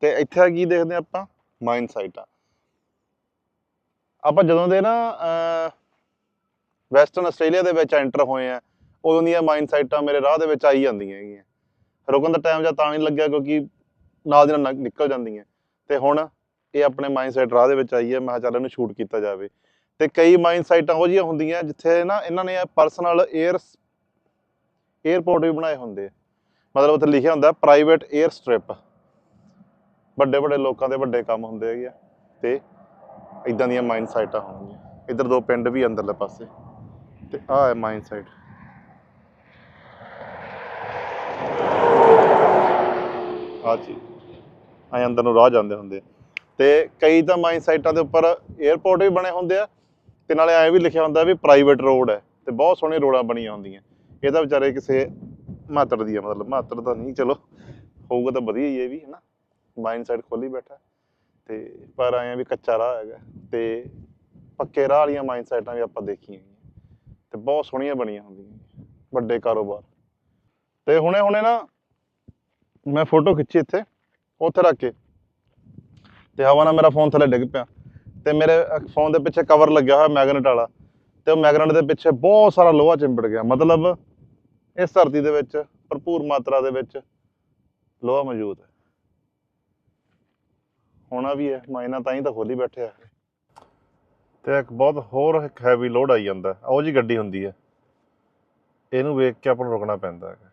ਤੇ ਇੱਥੇ ਕੀ ਦੇਖਦੇ ਆਪਾਂ? ਮਾਈਨ ਸਾਈਟਾਂ। ਆਪਾਂ ਜਦੋਂ ਦੇ ਨਾ ਵੈਸਟਰਨ ਆਸਟ੍ਰੇਲੀਆ ਦੇ ਵਿੱਚ ਐਂਟਰ ਹੋਏ ਆ ਉਦੋਂ ਦੀਆਂ ਮਾਈਨ ਸਾਈਟਾਂ ਮੇਰੇ ਰਾਹ ਦੇ ਵਿੱਚ ਆਈ ਜਾਂਦੀਆਂ ਹੈਗੀਆਂ। ਰੁਕਣ ਦਾ ਟਾਈਮ ਜਾਂ ਤਾਂ ਨਹੀਂ ਲੱਗਿਆ ਕਿਉਂਕਿ ਨਾਲ ਦੀ ਨਾਲ ਨਿਕਲ ਜਾਂਦੀਆਂ। ਤੇ ਹੁਣ ਇਹ ਆਪਣੇ ਮਾਈਂਡ ਸੈਟ ਰਾਹ ਦੇ ਵਿੱਚ ਆਈ ਹੈ ਮੈਂ ਚੱਲ ਇਹਨੂੰ ਸ਼ੂਟ ਕੀਤਾ ਜਾਵੇ। ਤੇ ਕਈ ਮਾਈਂਡ ਸਾਈਟਾਂ ਉਹ ਜੀਆਂ ਹੁੰਦੀਆਂ ਜਿੱਥੇ ਨਾ ਇਹਨਾਂ ਨੇ ਪਰਸਨਲ 에ਅਰ 에ਅਰਪੋਰਟ ਵੀ ਬਣਾਏ ਹੁੰਦੇ ਮਤਲਬ ਉੱਥੇ ਲਿਖਿਆ ਹੁੰਦਾ ਪ੍ਰਾਈਵੇਟ 에ਅਰ ਸਟ੍ਰਿਪ ਵੱਡੇ ਵੱਡੇ ਲੋਕਾਂ ਦੇ ਵੱਡੇ ਕੰਮ ਹੁੰਦੇ ਹੈਗੇ ਤੇ ਇਦਾਂ ਦੀਆਂ ਮਾਈਂਡ ਸਾਈਟਾਂ ਹੋਣਗੀਆਂ। ਇੱਧਰ ਦੋ ਪਿੰਡ ਵੀ ਅੰਦਰਲੇ ਪਾਸੇ। ਤੇ ਆਹ ਹੈ ਮਾਈਂਡ ਸਾਈਟ ਆ ਜੀ ਆਏ ਅੰਦਰ ਨੂੰ ਰਾਹ ਜਾਂਦੇ ਹੁੰਦੇ ਤੇ ਕਈ ਤਾਂ ਮਾਈਨ ਸਾਈਟਾਂ ਦੇ ਉੱਪਰ 에ਅਰਪੋਰਟ ਵੀ ਬਣੇ ਹੁੰਦੇ ਆ, ਤੇ ਨਾਲੇ ਐ ਵੀ ਲਿਖਿਆ ਹੁੰਦਾ ਵੀ ਪ੍ਰਾਈਵੇਟ ਰੋਡ ਹੈ, ਤੇ ਬਹੁਤ ਸੋਹਣੀ ਰੋਡਾਂ ਬਣੀਆਂ ਹੁੰਦੀਆਂ। ਇਹ ਤਾਂ ਵਿਚਾਰੇ ਕਿਸੇ ਮਾਤੜ ਦੀ ਆ, ਮਤਲਬ ਮਾਤੜ ਤਾਂ ਨਹੀਂ, ਚਲੋ, ਹੋਊਗਾ ਤਾਂ ਵਧੀਆ ਹੀ ਇਹ ਵੀ, ਹਨਾ? ਮਾਈਨ ਸਾਈਡ ਖੋਲੀ ਬੈਠਾ। ਤੇ ਪਰ ਆਏ ਵੀ ਕੱਚਾ ਰਾਹ ਹੈਗਾ, ਤੇ ਪੱਕੇ ਰਾਹ ਵਾਲੀਆਂ ਮਾਈਨ ਸਾਈਟਾਂ ਵੀ ਆਪਾਂ ਦੇਖੀਆਂ ਹੈਗੀਆਂ ਤੇ ਬਹੁਤ ਸੋਹਣੀਆਂ ਬਣੀਆਂ ਹੁੰਦੀਆਂ ਵੱਡੇ ਕਾਰੋਬਾਰ। ਤੇ ਹੁਣੇ ਹੁਣੇ ਨਾ ਮੈਂ ਫੋਟੋ ਖਿੱਚੀ ਇੱਥੇ, ਉੱਥੇ ਰੱਖ ਕੇ। ਤੇ ਹਵਾ ਨਾਲ ਮੇਰਾ ਫੋਨ ਥੱਲੇ ਡਿੱਗ ਪਿਆ ਤੇ ਮੇਰੇ ਫੋਨ ਦੇ ਪਿੱਛੇ ਕਵਰ ਲੱਗਿਆ ਹੋਇਆ ਮੈਗਨੇਟ ਵਾਲਾ ਤੇ ਉਹ ਮੈਗਨੇਟ ਦੇ ਪਿੱਛੇ ਬਹੁਤ ਸਾਰਾ ਲੋਹਾ ਚਿੰਬੜ ਗਿਆ। ਮਤਲਬ ਇਸ ਧਰਤੀ ਦੇ ਵਿੱਚ, ਭਰਪੂਰ ਮਾਤਰਾ ਦੇ ਵਿੱਚ ਲੋਹਾ ਮੌਜੂਦ ਹੈ। ਹੋਣਾ ਵੀ ਹੈ ਮਾਇਨਾ ਤਾਂ ਹੀ ਤਾਂ ਖੋਲੀ ਬੈਠੇ ਆ ਤੇ ਇੱਕ ਬਹੁਤ ਹੋਰ ਇੱਕ ਹੈਵੀ ਲੋਡ ਆਈ ਜਾਂਦਾ ਉਹ ਜੀ ਗੱਡੀ ਹੁੰਦੀ ਹੈ। ਇਹਨੂੰ ਵੇਖ ਕੇ ਆਪਾਂ ਨੂੰ ਰੁਕਣਾ ਪੈਂਦਾ ਹੈ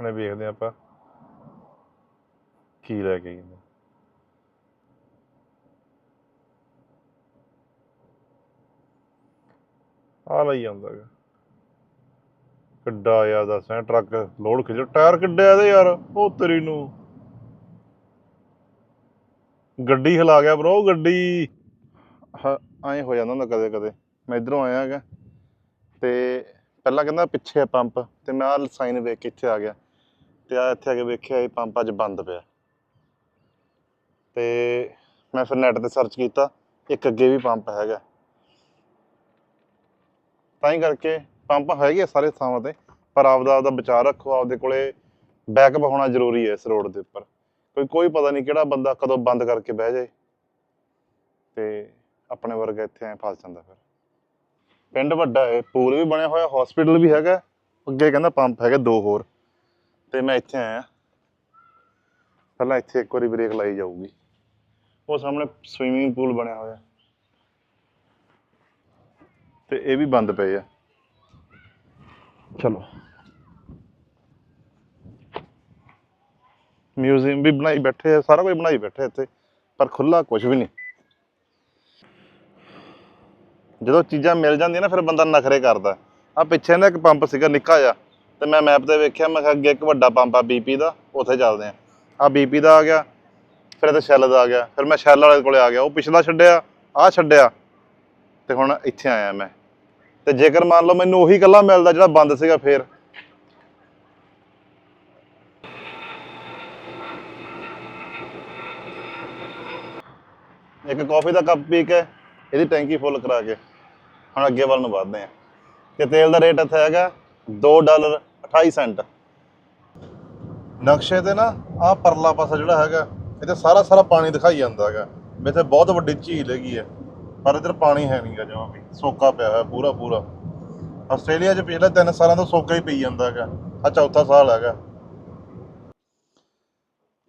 ਹੁਣੇ ਵੇਖਦੇ ਹਾਂ ਆਪਾਂ। ਕੀ ਲੈ ਕੇ ਗਏ ਆ ਲਈ ਜਾਂਦਾ ਗਾ। ਕਿੱਡਾ ਆ ਦੱਸ ਐ ਟਰੱਕ ਲੋਡ ਖਿੱਚ ਟਾਇਰ ਕਿੱਡੇ ਆ ਇਹਦੇ ਯਾਰ? ਉਹ ਤੇਰੀ ਨੂੰ। ਗੱਡੀ ਹਿਲਾ ਗਿਆ ਬ్రో ਗੱਡੀ। ਐਂ ਹੋ ਜਾਂਦਾ ਹੁੰਦਾ ਕਦੇ ਕਦੇ। ਮੈਂ ਇਧਰੋਂ ਆਇਆ ਹੈਗਾ ਤੇ ਪਹਿਲਾਂ ਕਹਿੰਦਾ ਪਿੱਛੇ ਪੰਪ ਤੇ ਮੈਂ ਆਹ ਸਾਈਨ ਵੇਖ ਕੇ ਇੱਥੇ ਆ ਗਿਆ ਤੇ ਆ ਇੱਥੇ ਆ ਕੇ ਵੇਖਿਆ ਇਹ ਪੰਪ ਅੱਜ ਬੰਦ ਪਿਆ। ਤੇ ਮੈਂ ਫਿਰ ਨੈਟ ਤੇ ਸਰਚ ਕੀਤਾ, ਇੱਕ ਅੱਗੇ ਵੀ ਪੰਪ ਹੈਗਾ। ਤਾਂ ਹੀ ਕਰਕੇ ਪੰਪ ਹੈਗੇ ਆ ਸਾਰੇ ਥਾਵਾਂ ਤੇ, ਪਰ ਆਪਦਾ ਆਪਦਾ ਬਚਾਅ ਰੱਖੋ, ਆਪਦੇ ਕੋਲੇ ਬੈਕਅਪ ਹੋਣਾ ਜ਼ਰੂਰੀ ਹੈ ਇਸ ਰੋਡ ਦੇ ਉੱਪਰ। ਕੋਈ ਕੋਈ ਪਤਾ ਨਹੀਂ ਕਿਹੜਾ ਬੰਦਾ ਕਦੋਂ ਬੰਦ ਕਰਕੇ ਬਹਿ ਜਾਏ, ਤੇ ਆਪਣੇ ਵਰਗਾ ਇੱਥੇ ਐ ਫਸ ਜਾਂਦਾ ਫਿਰ। ਪਿੰਡ ਵੱਡਾ ਹੈ, ਪੂਲ ਵੀ ਬਣਿਆ ਹੋਇਆ ਹਸਪੀਟਲ ਵੀ ਹੈਗਾ, ਅੱਗੇ ਕਹਿੰਦਾ ਪੰਪ ਹੈਗਾ ਦੋ ਹੋਰ, ਤੇ ਮੈਂ ਇੱਥੇ ਆਇਆ। ਪਹਿਲਾਂ ਇੱਥੇ ਇੱਕ ਵਾਰੀ ਬ੍ਰੇਕ ਲਾਈ ਜਾਊਗੀ। ਉਹ ਸਾਹਮਣੇ ਸਵੀਮਿੰਗ ਪੂਲ ਬਣਿਆ ਹੋਇਆ। ਤੇ ਇਹ ਵੀ ਬੰਦ ਪਏ ਆ। ਚਲੋ। ਮਿਊਜ਼ੀਅਮ ਵੀ ਬਣਾਈ ਬੈਠੇ ਆ, ਸਾਰਾ ਕੁਝ ਬਣਾਈ ਬੈਠੇ ਇੱਥੇ, ਪਰ ਖੁੱਲਾ ਕੁਝ ਵੀ ਨਹੀਂ। ਜਦੋਂ ਚੀਜ਼ਾਂ ਮਿਲ ਜਾਂਦੀਆਂ ਨਾ, ਫਿਰ ਬੰਦਾ ਨਖਰੇ ਕਰਦਾ। ਆ ਪਿੱਛੇ ਨਾ ਇੱਕ ਪੰਪ ਸੀਗਾ ਨਿੱਕਾ ਜਿਹਾ, ਤੇ ਮੈਂ ਮੈਪ ਤੇ ਵੇਖਿਆ, ਮੈਂ ਕਿਹਾ ਅੱਗੇ ਇੱਕ ਵੱਡਾ ਪੰਪ ਆ ਬੀਪੀ ਦਾ, ਉੱਥੇ ਚੱਲਦੇ ਆ। ਆ ਬੀਪੀ ਦਾ ਆ ਗਿਆ ਫਿਰ ਇੱਥੇ ਸ਼ੈਲ ਦਾ ਆ ਗਿਆ। ਫਿਰ ਮੈਂ ਸ਼ੈਲ ਵਾਲੇ ਕੋਲੇ ਆ ਗਿਆ। ਉਹ ਪਿਛਲਾ ਛੱਡਿਆ ਆ ਛੱਡਿਆ। ਤੇ ਹੁਣ ਇੱਥੇ ਆਇਆ ਮੈਂ। ਤੇ ਜੇਕਰ ਮੰਨ ਲਓ ਮੈਨੂੰ ਉਹੀ ਕੱਲਾ ਮਿਲਦਾ ਜਿਹੜਾ ਬੰਦ ਸੀਗਾ ਫੇਰ। ਇੱਕ ਕਾਫੀ ਦਾ ਕੱਪ ਪੀ ਕੇ ਇਹਦੀ ਟੈਂਕੀ ਫੁੱਲ ਕਰਾ ਕੇ ਹੁਣ ਅੱਗੇ ਵੱਲ ਨੂੰ ਵਧਦੇ ਆ ਤੇ ਤੇਲ ਦਾ ਰੇਟ ਇੱਥੇ ਹੈਗਾ 2 ਡਾਲਰ 28 ਸੈਂਟ। ਨਕਸ਼ੇ ਤੇ ਨਾ ਆਹ ਪਰਲਾ ਪਾਸਾ ਜਿਹੜਾ ਹੈਗਾ ਇੱਥੇ ਸਾਰਾ ਸਾਰਾ ਪਾਣੀ ਦਿਖਾਈ ਜਾਂਦਾ ਹੈਗਾ। ਇੱਥੇ ਬਹੁਤ ਵੱਡੀ ਝੀਲ ਹੈਗੀ ਹੈ। ਪਰ ਇੱਧਰ ਪਾਣੀ ਹੈ ਨਹੀਂਗਾ ਜਮਾਂ ਵੀ। ਸੋਕਾ ਪਿਆ ਹੋਇਆ ਪੂਰਾ ਪੂਰਾ। ਆਸਟ੍ਰੇਲੀਆ 'ਚ ਪਿਛਲੇ 3 ਸਾਲਾਂ ਤੋਂ ਸੋਕਾ ਹੀ ਪਈ ਜਾਂਦਾ ਹੈਗਾ। ਆ ਚੌਥਾ ਸਾਲ ਹੈਗਾ।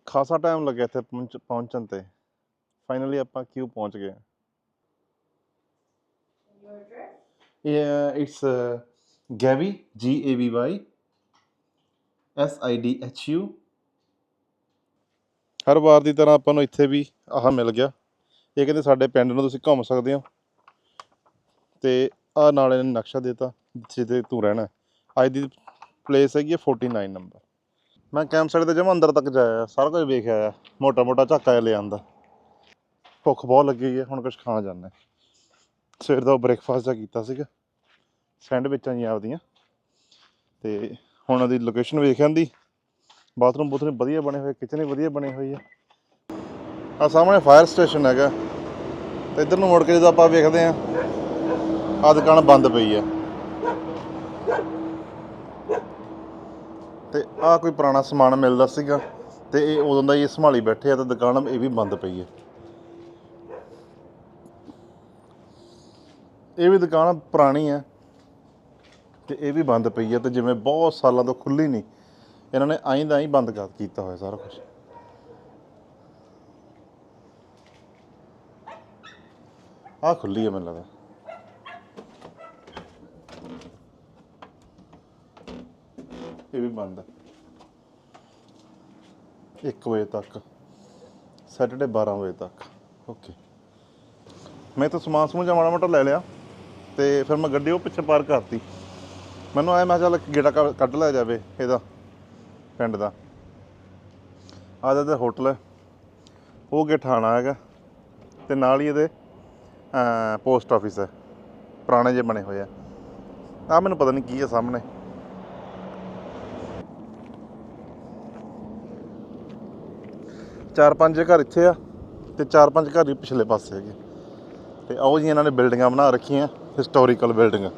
ਖਾਸਾ ਟਾਈਮ ਲੱਗਿਆ ਇੱਥੇ ਪਹੁੰਚ- ਪਹੁੰਚਣ ਤੇ। ਫਾਈਨਲੀ ਆਪਾਂ ਕਿਉਂ ਪਹੁੰਚ ਗਏ? ਇਹ it's Gavy G A V Y S I D H U ਹਰ ਵਾਰ ਦੀ ਤਰ੍ਹਾਂ ਆਪਾਂ ਨੂੰ ਇੱਥੇ ਵੀ ਆਹ ਮਿਲ ਗਿਆ। ਇਹ ਕਹਿੰਦੇ ਸਾਡੇ ਪਿੰਡ ਨੂੰ ਤੁਸੀਂ ਘੁੰਮ ਸਕਦੇ ਹੋ। ਤੇ ਆ ਨਾਲ ਇਹਨੇ ਨਕਸ਼ਾ ਦਿੱਤਾ ਜਿੱਥੇ ਤੂੰ ਰਹਿਣਾ। ਅੱਜ ਦੀ ਪਲੇਸ ਹੈਗੀ ਹੈ 49 ਨੰਬਰ ਮੈਂ ਕੈਂਪ ਸਾਈਡ ਤੇ ਜਮ ਅੰਦਰ ਤੱਕ ਜਾਇਆ ਸਾਰਾ ਕੁਝ ਵੇਖ ਆਇਆ ਮੋਟਾ ਮੋਟਾ ਝਾਕਾ ਜਿਹਾ ਲੈ ਆਂਦਾ ਭੁੱਖ ਬਹੁਤ ਲੱਗੀ ਹੈ ਹੁਣ ਕੁਝ ਖਾਣ ਜਾਂਦੇ ਸਵੇਰ ਦਾ ਬ੍ਰੇਕਫਾਸਟ ਜਾ ਕੀਤਾ ਸੀਗਾ। ਸੈਂਡਵਿਚਾਂ ਜੀ ਆਪਦੀਆਂ। ਤੇ ਹੁਣ ਉਹਦੀ ਲੋਕੇਸ਼ਨ ਵੇਖ ਆਂਦੀ ਬਾਥਰੂਮ ਬੂਥਰੂਮ ਵਧੀਆ ਬਣੇ ਹੋਏ, ਕਿਚਨ ਵੀ ਵਧੀਆ ਬਣੀ ਹੋਈ ਹੈ ਆ ਸਾਹਮਣੇ ਫਾਇਰ ਸਟੇਸ਼ਨ ਹੈਗਾ। ਤੇ ਇੱਧਰ ਨੂੰ ਮੁੜ ਕੇ ਜਦੋਂ ਆਪਾਂ ਵੇਖਦੇ ਆਂ ਆ ਦੁਕਾਨ ਬੰਦ ਪਈ ਹੈ ਤੇ ਆ ਕੋਈ ਪੁਰਾਣਾ ਸਮਾਨ ਮਿਲਦਾ ਸੀਗਾ, ਤੇ ਇਹ ਉਦੋਂ ਦਾ ਹੀ ਸੰਭਾਲੀ ਬੈਠੇ ਆ ਤੇ ਦੁਕਾਨ ਇਹ ਵੀ ਬੰਦ ਪਈ ਹੈ ਇਹ ਵੀ ਦੁਕਾਨ ਪੁਰਾਣੀ ਹੈ ਤੇ ਇਹ ਵੀ ਬੰਦ ਪਈ ਹੈ ਤੇ ਜਿਵੇਂ ਬਹੁਤ ਸਾਲਾਂ ਤੋਂ ਖੁੱਲੀ ਨਹੀਂ। ਇਹਨਾਂ ਨੇ ਆਈਂ ਦਾ ਹੀ ਬੰਦ ਕਰ ਕੀਤਾ ਹੋਇਆ ਸਾਰਾ ਕੁਝ ਆ ਖੁੱਲੀ ਹੈ ਮੈਨੂੰ ਲੱਗਦਾ। ਇਹ ਵੀ ਬੰਦ ਹੈ 1 ਵਜੇ ਤੱਕ। ਸੈਟਰਡੇ 12 ਵਜੇ ਤੱਕ। ਓਕੇ ਮੈਂ ਤਾਂ ਸਮਾਨ ਸਮੂਹ ਜਾਂ ਮਾੜਾ ਮੋਟਾ ਲੈ ਲਿਆ ਤੇ ਫਿਰ ਮੈਂ ਗੱਡੀ ਉਹ ਪਿੱਛੇ ਪਾਰਕ ਕਰਤੀ। ਮੈਨੂੰ ਆਇਆ ਮੈਂ ਕਿਹਾ ਚੱਲ ਇੱਕ ਗੇੜਾ ਕੱਢ ਲਿਆ ਜਾਵੇ ਇਹਦਾ। ਪਿੰਡ ਦਾ। ਆਹ ਤੇ ਹੋਟਲ ਹੈ। ਉਹ ਅੱਗੇ ਠਾਣਾ ਹੈਗਾ ਤੇ ਨਾਲ ਹੀ ਇਹਦੇ ਪੋਸਟ ਆਫਿਸ ਹੈ। ਪੁਰਾਣੇ ਜੇ ਬਣੇ ਹੋਏ ਆ। ਆ ਮੈਨੂੰ ਪਤਾ ਨਹੀਂ ਕੀ ਹੈ ਸਾਹਮਣੇ। ਚਾਰ ਪੰਜ ਘਰ ਇੱਥੇ ਆ ਤੇ ਚਾਰ ਪੰਜ ਘਰ ਹੀ ਪਿਛਲੇ ਪਾਸੇ ਹੈਗੇ। ਤੇ ਆਓ ਜੀ, ਇਹਨਾਂ ਨੇ ਬਿਲਡਿੰਗਾਂ ਬਣਾ ਰੱਖੀਆਂ ਹਿਸਟੋਰੀਕਲ ਬਿਲਡਿੰਗਾਂ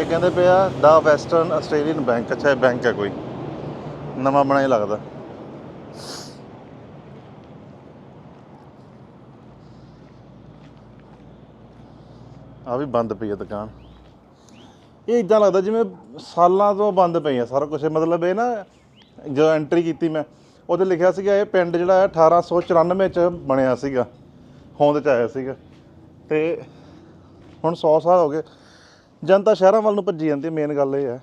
ਇਹ ਕਹਿੰਦੇ ਪਿਆ ਦਾ ਵੈਸਟਰਨ ਆਸਟ੍ਰੇਲੀਅਨ ਬੈਂਕ ਅੱਛਾ ਇਹ ਬੈਂਕ ਹੈ ਕੋਈ। ਨਵਾਂ ਬਣਾਇਆ ਲੱਗਦਾ। ਆ ਵੀ ਬੰਦ ਪਈ ਹੈ ਦੁਕਾਨ। ਇਹ ਇਦਾਂ ਲੱਗਦਾ ਜਿਵੇਂ ਸਾਲਾਂ ਤੋਂ ਬੰਦ ਪਈ ਆ ਸਾਰਾ ਕੁਝ ਮਤਲਬ ਇਹ ਨਾ, ਜਦੋਂ ਐਂਟਰੀ ਕੀਤੀ ਮੈਂ, ਉਹਦੇ ਲਿਖਿਆ ਸੀਗਾ ਇਹ ਪਿੰਡ ਜਿਹੜਾ ਹੈ 1894 ਚ ਬਣਿਆ ਸੀਗਾ। ਹੋਂਦ ਚ ਆਇਆ ਸੀਗਾ। ਤੇ ਹੁਣ 100 ਸਾਲ ਹੋ ਗਏ। ਜਨਤਾ ਸ਼ਹਿਰਾਂ ਵੱਲ ਨੂੰ ਭੱਜੀ ਜਾਂਦੀ ਹੈ ਮੇਨ ਗੱਲ ਇਹ ਹੈ।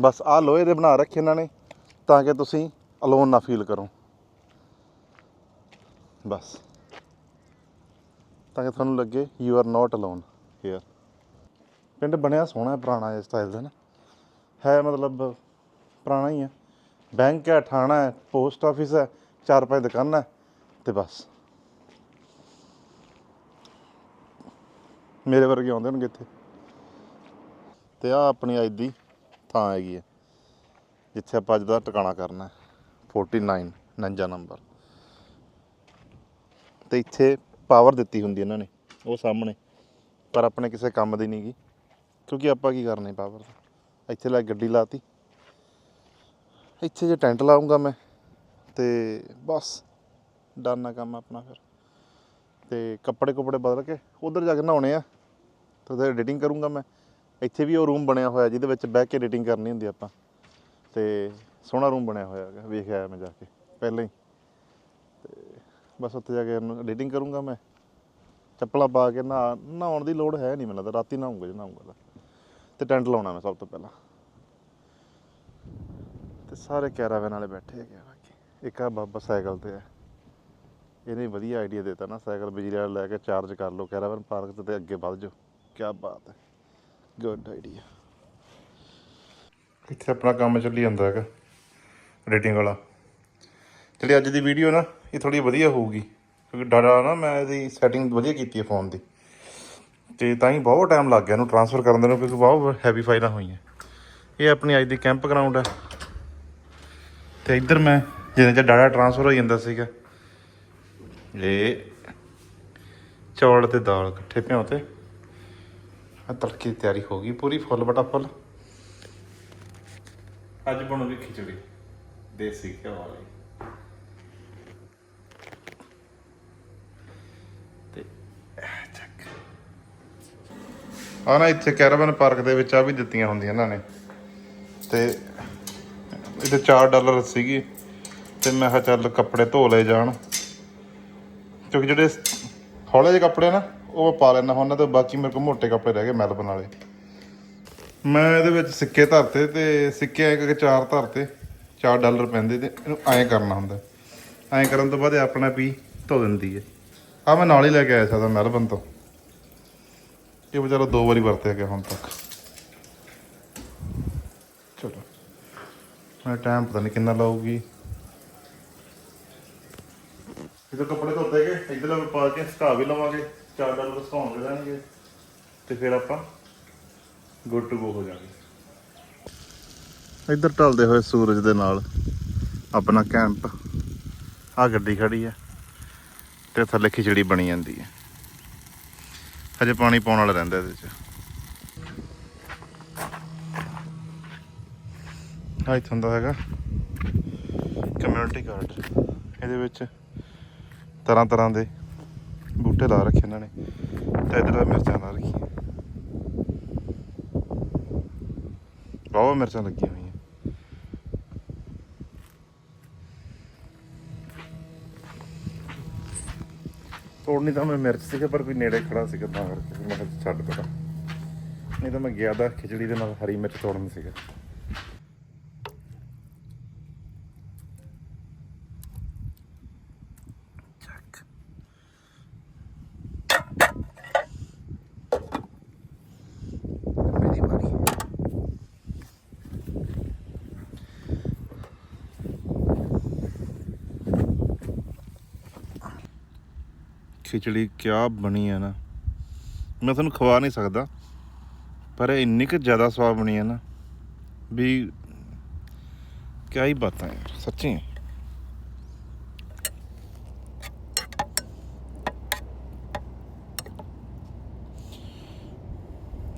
ਬਸ ਆਹ ਲੋਹੇ ਦੇ ਬਣਾ ਰੱਖੇ ਇਹਨਾਂ ਨੇ ਤਾਂ ਕਿ ਤੁਸੀਂ ਅਲੋਨ ਨਾ ਫੀਲ ਕਰੋ। ਬਸ। ਤਾਂ ਕਿ ਤੁਹਾਨੂੰ ਲੱਗੇ you are not alone here ਪਿੰਡ ਬਣਿਆ ਸੋਹਣਾ ਹੈ, ਪੁਰਾਣਾ ਇਸ ਸਟਾਈਲ ਦਾ ਨਾ। ਹੈ ਮਤਲਬ ਪੁਰਾਣਾ ਹੀ ਹੈ। ਬੈਂਕ ਹੈ ਥਾਣਾ ਹੈ ਪੋਸਟ ਆਫਿਸ ਹੈ ਚਾਰ ਪੰਜ ਦੁਕਾਨਾਂ ਹੈ, ਤੇ ਬਸ। ਮੇਰੇ ਵਰਗੇ ਆਉਂਦੇ ਹੋਣਗੇ ਇੱਥੇ। ਤੇ ਆ ਆਪਣੀ ਅੱਜ ਦੀ ਥਾਂ ਹੈਗੀ ਹੈ ਜਿੱਥੇ ਆਪਾਂ ਅੱਜ ਦਾ ਟਿਕਾਣਾ ਕਰਨਾ ਹੈ 49 49 ਨੰਬਰ। ਤੇ ਇੱਥੇ ਪਾਵਰ ਦਿੱਤੀ ਹੁੰਦੀ ਇਹਨਾਂ ਨੇ, ਉਹ ਸਾਹਮਣੇ, ਪਰ ਆਪਣੇ ਕਿਸੇ ਕੰਮ ਦੀ ਨਹੀਂ ਨਹੀਂਗੀ ਕਿਉਂਕਿ ਆਪਾਂ ਕੀ ਕਰਨੇ ਪਾਵਰ ਇੱਥੇ ਲੈ ਕੇ ਗੱਡੀ ਲਾਤੀ, ਇੱਥੇ ਜੇ ਟੈਂਟ ਲਾਉਂਗਾ ਮੈਂ, ਤੇ ਬਸ ਡਨ ਆ ਕੰਮ ਆਪਣਾ ਫਿਰ। ਤੇ ਕੱਪੜੇ ਕੁਪੜੇ ਬਦਲ ਕੇ ਉਧਰ ਜਾ ਕੇ ਨਹਾਉਣੇ ਆ, ਤੇ ਉਹਦੇ ਐਡੀਟਿੰਗ ਕਰੂੰਗਾ ਮੈਂ। ਇੱਥੇ ਵੀ ਉਹ ਰੂਮ ਬਣਿਆ ਹੋਇਆ, ਜਿਹਦੇ ਵਿੱਚ ਬਹਿ ਕੇ ਐਡੀਟਿੰਗ ਕਰਨੀ ਹੁੰਦੀ ਆਪਾਂ। ਤੇ ਸੋਹਣਾ ਰੂਮ ਬਣਿਆ ਹੋਇਆ ਹੈਗਾ, ਵੇਖ ਆਇਆ ਮੈਂ ਜਾ ਕੇ, ਪਹਿਲਾਂ ਹੀ। ਤੇ ਬਸ ਉੱਥੇ ਜਾ ਕੇ ਉਹਨੂੰ ਐਡੀਟਿੰਗ ਕਰੂੰਗਾ ਮੈਂ। ਚੱਪਲਾਂ ਪਾ ਕੇ ਨਹਾ ਨਹਾਉਣ ਦੀ ਲੋੜ ਹੈ ਨਹੀਂ ਮੈਨੂੰ ਲੱਗਦਾ, ਰਾਤੀ ਨਹਾਉਂਗਾ ਜੇ ਨਹਾਉਂਗਾ ਤਾਂ। ਤੇ ਟੈਂਟ ਲਾਉਣਾ ਮੈਂ ਸਭ ਤੋਂ ਪਹਿਲਾਂ। ਤੇ ਸਾਰੇ ਕੈਰਾਵੈਨ ਵਾਲੇ ਬੈਠੇ ਹੈਗੇ ਆ ਬਾਕੀ। ਇੱਕ ਆ ਬਾਬਾ ਸਾਈਕਲ ਤੇ ਹੈ ਇਹਨੇ ਵਧੀਆ ਆਈਡੀਆ ਦਿੱਤਾ ਨਾ, ਸਾਈਕਲ ਬਿਜਲੀ ਵਾਲਾ ਲੈ ਕੇ ਚਾਰਜ ਕਰ ਲਓ, ਕੈਰਾਵੈਨ ਪਾਰਕ ਤੇ ਤੇ ਅੱਗੇ ਵੱਧ ਜਾਓ। ਕੀ ਬਾਤ ਹੈ। ਗੁੱਡ ਆਈਡੀਆ ਇੱਥੇ ਆਪਣਾ ਕੰਮ ਚੱਲੀ ਜਾਂਦਾ ਹੈਗਾ ਰੇਟਿੰਗ ਵਾਲਾ। ਜਿਹੜੀ ਅੱਜ ਦੀ ਵੀਡੀਓ ਨਾ, ਇਹ ਥੋੜੀ ਵਧੀਆ ਹੋਊਗੀ, ਕਿਉਂਕਿ ਡਾਟਾ ਨਾ, ਮੈਂ ਇਹਦੀ ਸੈਟਿੰਗ ਵਧੀਆ ਕੀਤੀ ਹੈ ਫੋਨ ਦੀ। ਤੇ ਤਾਂ ਹੀ ਬਹੁਤ ਟਾਈਮ ਲੱਗ ਗਿਆ ਇਹਨੂੰ ਟ੍ਰਾਂਸਫਰ ਕਰਨ ਦੇ ਨੂੰ, ਕਿਉਂਕਿ ਬਹੁਤ ਹੈਵੀ ਫਾਈਲਾਂ ਹੋਈਆਂ। ਇਹ ਆਪਣੀ ਅੱਜ ਦੀ ਕੈਂਪ ਗਰਾਊਂਡ ਹੈ ਤੇ ਇੱਧਰ ਮੈਂ ਜਿਵੇਂ 'ਚ ਡਾਟਾ ਟ੍ਰਾਂਸਫਰ ਹੋ ਜਾਂਦਾ ਸੀਗਾ, ਇਹ ਚੌਲ ਤੇ ਦਾਲ ਇਕੱਠੇ ਭਿਉਂ ਤੇ। ਆ ਤੜਕੇ ਦੀ ਤਿਆਰੀ ਹੋ ਗਈ ਪੂਰੀ ਫੁੱਲ ਬਟਾ ਫੁੱਲ ਅੱਜ ਬਣੂਗੀ ਖਿਚੜੀ ਦੇਸੀ ਘਿਓ ਵਾਲੀ। ਤੇ ਚੱਕ। ਆ ਨਾ ਇੱਥੇ ਕੈਰਾਵਨ ਪਾਰਕ ਦੇ ਵਿੱਚ ਆ ਵੀ ਦਿੱਤੀਆਂ ਹੁੰਦੀਆਂ ਇਹਨਾਂ ਨੇ। ਤੇ ਇਹਦੇ 4 ਡਾਲਰ ਸੀਗੀ। ਤੇ ਮੈਂ ਕਿਹਾ ਚੱਲ ਕੱਪੜੇ ਧੋ ਲਏ ਜਾਣ। ਕਿਉਂਕਿ ਜਿਹੜੇ ਹੌਲੇ ਜਿਹੇ ਕੱਪੜੇ ਨਾ ਉਹ ਮੈਂ ਪਾ ਲੈਣਾ ਹੁੰਦਾ ਤੇ, ਬਾਕੀ ਮੇਰੇ ਕੋਲ ਮੋਟੇ ਕੱਪੜੇ ਰਹਿ ਗਏ ਮੈਲਬਨ ਵਾਲੇ ਮੈਂ ਇਹਦੇ ਵਿੱਚ ਸਿੱਕੇ ਧਰਤੇ ਤੇ ਸਿੱਕੇ ਐ ਕਰਕੇ ਚਾਰ ਧਰਤੇ 4 ਡਾਲਰ ਪੈਂਦੇ ਤੇ ਇਹਨੂੰ ਐਂ ਕਰਨਾ ਹੁੰਦਾ। ਐਂ ਕਰਨ ਤੋਂ ਬਾਅਦ ਆਪਣਾ ਵੀ ਧੋ ਦਿੰਦੀ ਹੈ। ਆ ਮੈਂ ਨਾਲ ਹੀ ਲੈ ਕੇ ਆਇਆ ਸਾਦਾ ਮੈਲਬਨ ਤੋਂ। ਇਹ ਵਿਚਾਰਾ ਦੋ ਵਾਰੀ ਵਰਤਿਆ ਗਿਆ ਹੁਣ ਤੱਕ। ਚਲੋ। ਮੈਂ ਟਾਈਮ ਪਤਾ ਨਹੀਂ ਕਿੰਨਾ ਲਾਊਗੀ। ਜਦੋਂ ਕੱਪੜੇ ਧੋਤੇ ਗਏ ਇਧਰ ਪਾ ਕੇ ਸੁਕਾ ਵੀ ਲਵਾਂਗੇ। 4 ਡਾਲਰ ਸੁਕਾਉਣ ਦੇ ਰਹਿਣਗੇ ਤੇ ਫਿਰ ਆਪਾਂ ਗੁੱਡ ਟੂ ਗੋ ਹੋ ਜਾਾਂਗੇ ਇੱਧਰ ਢਲਦੇ ਹੋਏ ਸੂਰਜ ਦੇ ਨਾਲ ਆਪਣਾ ਕੈਂਪ ਆ ਗੱਡੀ ਖੜੀ ਹੈ ਤੇ ਥੱਲੇ ਖਿਚੜੀ ਬਣੀ ਜਾਂਦੀ ਹੈ। ਹਜੇ ਪਾਣੀ ਪਾਉਣ ਵਾਲਾ ਰਹਿੰਦਾ ਇਹਦੇ ਚ। ਆ ਇੱਥੋਂ ਦਾ ਹੈਗਾ ਕਮਿਊਨਿਟੀ ਗਾਰਡਨ ਇਹਦੇ ਵਿੱਚ ਤਰ੍ਹਾਂ ਤਰ੍ਹਾਂ ਦੇ ਬੂਟੇ ਲਾ ਰੱਖੇ ਇਹਨਾਂ ਨੇ, ਤੇ ਇਧਰ ਮਿਰਚਾਂ ਲਾ ਰੱਖੀਆਂ। ਬਹੁਤ ਮਿਰਚਾਂ ਲੱਗੀਆਂ ਹੋਈਆਂ। ਤੋੜਨੀ ਤਾਂ ਮੈਂ ਮਿਰਚ ਸੀਗਾ, ਪਰ ਕੋਈ ਨੇੜੇ ਖੜਾ ਸੀਗਾ ਤਾਂ ਕਰਕੇ ਮੈਂ ਛੱਡ ਪਰਾਂ ਨਹੀਂ ਤਾਂ ਮੈਂ ਗਿਆ ਦਾ ਖਿਚੜੀ ਦੇ ਨਾਲ ਹਰੀ ਮਿਰਚ ਤੋੜਨ ਸੀਗਾ। ਖਿਚੜੀ ਕਿਆ ਬਣੀ ਹੈ ਨਾ। ਮੈਂ ਤੁਹਾਨੂੰ ਖਵਾ ਨਹੀਂ ਸਕਦਾ, ਪਰ ਇਹ ਇੰਨੀ ਕੁ ਜ਼ਿਆਦਾ ਸਵਾਦ ਬਣੀ ਹੈ ਨਾ ਵੀ ਕਿਆ ਹੀ ਬਾਤਾਂ ਯਾਰ, ਸੱਚੀ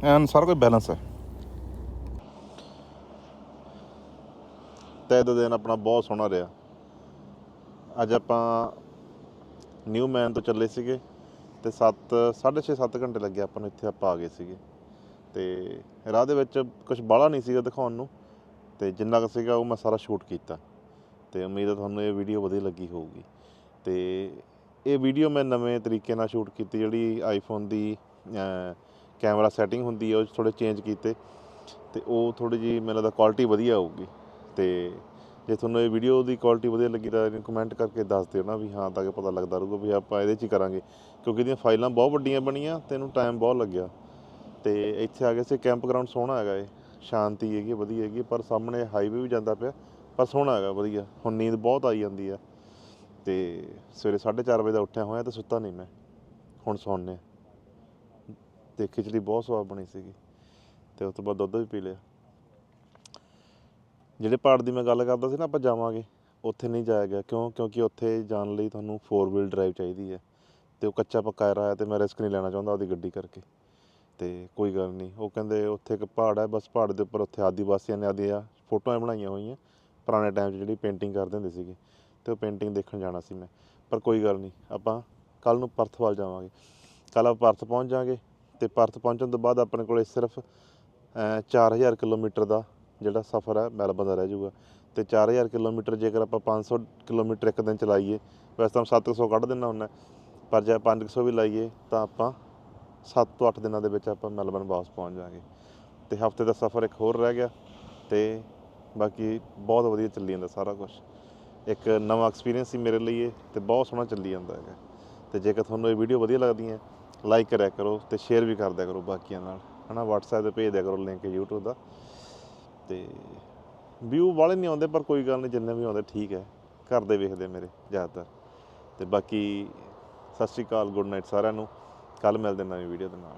ਐਨ ਸਾਰਾ ਕੋਈ ਬੈਲੈਂਸ ਹੈ। ਤੇ ਦਾ ਦਿਨ ਆਪਣਾ ਬਹੁਤ ਸੋਹਣਾ ਰਿਹਾ। ਅੱਜ ਆਪਾਂ ਨਿਊ ਮੈਨ ਤੋਂ ਚੱਲੇ ਸੀਗੇ ਤੇ 7 6.5 7 ਘੰਟੇ ਲੱਗੇ ਆਪਾਂ ਨੂੰ ਇੱਥੇ ਆਪਾਂ ਆ ਗਏ ਸੀਗੇ। ਤੇ ਰਾਹ ਦੇ ਵਿੱਚ ਕੁਝ ਬਾਹਲਾ ਨਹੀਂ ਸੀਗਾ ਦਿਖਾਉਣ ਨੂੰ ਤੇ ਜਿੰਨਾ ਕੁ ਸੀਗਾ ਉਹ ਮੈਂ ਸਾਰਾ ਸ਼ੂਟ ਕੀਤਾ। ਤੇ ਉਮੀਦ ਹੈ ਤੁਹਾਨੂੰ ਇਹ ਵੀਡੀਓ ਵਧੀਆ ਲੱਗੀ ਹੋਊਗੀ। ਤੇ ਇਹ ਵੀਡੀਓ ਮੈਂ ਨਵੇਂ ਤਰੀਕੇ ਨਾਲ ਸ਼ੂਟ ਕੀਤੀ, ਜਿਹੜੀ ਆਈਫੋਨ ਦੀ ਕੈਮਰਾ ਸੈਟਿੰਗ ਹੁੰਦੀ ਹੈ ਉਹ ਥੋੜੇ ਚੇਂਜ ਕੀਤੇ ਤੇ ਉਹ ਥੋੜੀ ਜੀ ਮੈਨੂੰ ਲੱਗਦਾ ਕੁਆਲਿਟੀ ਵਧੀਆ ਆਊਗੀ ਤੇ ਜੇ ਤੁਹਾਨੂੰ ਇਹ ਵੀਡੀਓ ਦੀ ਕੁਆਲਿਟੀ ਵਧੀਆ ਲੱਗੀ ਤਾਂ ਇਹਨੂੰ ਕਮੈਂਟ ਕਰਕੇ ਦੱਸ ਦਿਓ ਨਾ ਵੀ ਹਾਂ, ਤਾਂ ਕਿ ਪਤਾ ਲੱਗਦਾ ਰਹੂਗਾ ਵੀ ਆਪਾਂ ਇਹਦੇ 'ਚ ਹੀ ਕਰਾਂਗੇ। ਕਿਉਂਕਿ ਇਹਦੀਆਂ ਫਾਈਲਾਂ ਬਹੁਤ ਵੱਡੀਆਂ ਬਣੀਆਂ ਤੇ ਇਹਨੂੰ ਟਾਈਮ ਬਹੁਤ ਲੱਗਿਆ। ਤੇ ਇੱਥੇ ਆ ਗਏ ਸੀ ਕੈਂਪ ਗਰਾਊਂਡ ਸੋਹਣਾ ਹੈਗਾ ਇਹ। ਸ਼ਾਂਤੀ ਹੈਗੀ, ਵਧੀਆ ਹੈਗੀ, ਪਰ ਸਾਹਮਣੇ ਹਾਈਵੇ ਵੀ ਜਾਂਦਾ ਪਿਆ, ਪਰ ਸੋਹਣਾ ਹੈਗਾ, ਵਧੀਆ। ਹੁਣ ਨੀਂਦ ਬਹੁਤ ਆਈ ਜਾਂਦੀ ਆ। ਤੇ ਸਵੇਰੇ 4:30 ਵਜੇ ਦਾ ਉੱਠਿਆ ਹੋਇਆ ਤੇ ਸੁੱਤਾ ਨਹੀਂ ਮੈਂ। ਹੁਣ ਸੌਂਨੇ ਤੇ ਖਿਚੜੀ ਬਹੁਤ ਸਵਾਦ ਬਣੀ ਸੀਗੀ। ਤੇ ਉਸ ਤੋਂ ਬਾਅਦ ਦੁੱਧ ਵੀ ਪੀ ਲਿਆ। ਜਿਹੜੇ ਪਹਾੜ ਦੀ ਮੈਂ ਗੱਲ ਕਰਦਾ ਸੀ ਨਾ ਆਪਾਂ ਜਾਵਾਂਗੇ। ਉੱਥੇ ਨਹੀਂ ਜਾਇਆ ਗਿਆ। ਕਿਉਂ? ਕਿਉਂਕਿ ਉੱਥੇ ਜਾਣ ਲਈ ਤੁਹਾਨੂੰ ਫੋਰ ਵੀਲ ਡਰਾਈਵ ਚਾਹੀਦੀ ਹੈ। ਅਤੇ ਉਹ ਕੱਚਾ ਪੱਕਾ ਰਾਹ ਹੈ ਅਤੇ ਮੈਂ ਰਿਸਕ ਨਹੀਂ ਲੈਣਾ ਚਾਹੁੰਦਾ ਉਹਦੀ ਗੱਡੀ ਕਰਕੇ। ਅਤੇ ਕੋਈ ਗੱਲ ਨਹੀਂ। ਉਹ ਕਹਿੰਦੇ ਉੱਥੇ ਇੱਕ ਪਹਾੜ ਹੈ ਬਸ ਪਹਾੜ ਦੇ ਉੱਪਰ ਉੱਥੇ ਆਦੀਵਾਸੀਆਂ ਨੇ ਆਦੀਆਂ ਫੋਟੋਆਂ ਬਣਾਈਆਂ ਹੋਈਆਂ। ਪੁਰਾਣੇ ਟਾਈਮ 'ਚ ਜਿਹੜੀ ਪੇਂਟਿੰਗ ਕਰਦੇ ਹੁੰਦੇ ਸੀਗੇ। ਤੇ ਉਹ ਪੇਂਟਿੰਗ ਦੇਖਣ ਜਾਣਾ ਸੀ ਮੈਂ। ਪਰ ਕੋਈ ਗੱਲ ਨਹੀਂ। ਆਪਾਂ ਕੱਲ ਨੂੰ ਪਰਥ ਵੱਲ ਜਾਵਾਂਗੇ। ਕੱਲ ਆਪਾਂ ਪਰਥ ਪਹੁੰਚ ਜਾਾਂਗੇ ਤੇ ਪਰਥ ਪਹੁੰਚਣ ਤੋਂ ਬਾਅਦ ਆਪਣੇ ਕੋਲੇ ਸਿਰਫ ਅਹ, 4000 ਕਿਲੋਮੀਟਰ ਦਾ ਜਿਹੜਾ ਸਫ਼ਰ ਹੈ ਮੈਲਬਨ ਦਾ ਰਹਿ ਜਾਊਗਾ। ਤੇ 4000 ਕਿਲੋਮੀਟਰ ਜੇਕਰ ਆਪਾਂ 500 ਕਿਲੋਮੀਟਰ ਇੱਕ ਦਿਨ ਚਲਾਈਏ, ਵੈਸੇ ਤਾਂ 700 ਕੱਢ ਦਿੰਦਾ ਹੁੰਦਾ, ਪਰ ਜੇ 500 ਵੀ ਲਾਈਏ, ਤਾਂ ਆਪਾਂ 7 ਤੋਂ 8 ਦਿਨਾਂ ਦੇ ਵਿੱਚ ਆਪਾਂ ਮੈਲਬਨ ਵਾਪਸ ਪਹੁੰਚ ਜਾਾਂਗੇ ਤੇ ਹਫ਼ਤੇ ਦਾ ਸਫ਼ਰ ਇੱਕ ਹੋਰ ਰਹਿ ਗਿਆ, ਤੇ ਬਾਕੀ ਬਹੁਤ ਵਧੀਆ ਚੱਲੀ ਜਾਂਦਾ ਸਾਰਾ ਕੁਝ ਇੱਕ ਨਵਾਂ ਐਕਸਪੀਰੀਅੰਸ ਸੀ ਮੇਰੇ ਲਈ ਇਹ ਤੇ ਬਹੁਤ ਸੋਹਣਾ ਚੱਲੀ ਜਾਂਦਾ ਹੈਗਾ। ਤੇ ਜੇਕਰ ਤੁਹਾਨੂੰ ਇਹ ਵੀਡੀਓ ਵਧੀਆ ਲੱਗਦੀ ਹੈ ਲਾਈਕ ਕਰਿਆ ਕਰੋ ਤੇ ਸ਼ੇਅਰ ਵੀ ਕਰ ਦਿਆ ਕਰੋ ਬਾਕੀਆਂ ਨਾਲ। ਹਨਾ, WhatsApp ਤੇ ਭੇਜ ਦਿਆ ਕਰੋ ਲਿੰਕ YouTube ਦਾ। ਤੇ ਵਿਊ ਵਾਲੇ ਨਹੀਂ ਆਉਂਦੇ, ਪਰ ਕੋਈ ਗੱਲ ਨਹੀਂ, ਜਿੰਨੇ ਵੀ ਆਉਂਦੇ, ਠੀਕ ਹੈ। ਘਰ ਦੇ ਵੇਖਦੇ ਮੇਰੇ, ਜ਼ਿਆਦਾਤਰ। ਤੇ ਬਾਕੀ ਸਤਿ ਸ਼੍ਰੀ ਅਕਾਲ ਗੁੱਡ ਨਾਈਟ ਸਾਰਿਆਂ ਨੂੰ। ਕੱਲ ਮਿਲਦੇ ਨਵੀਂ ਵੀਡੀਓ ਦੇ ਨਾਲ।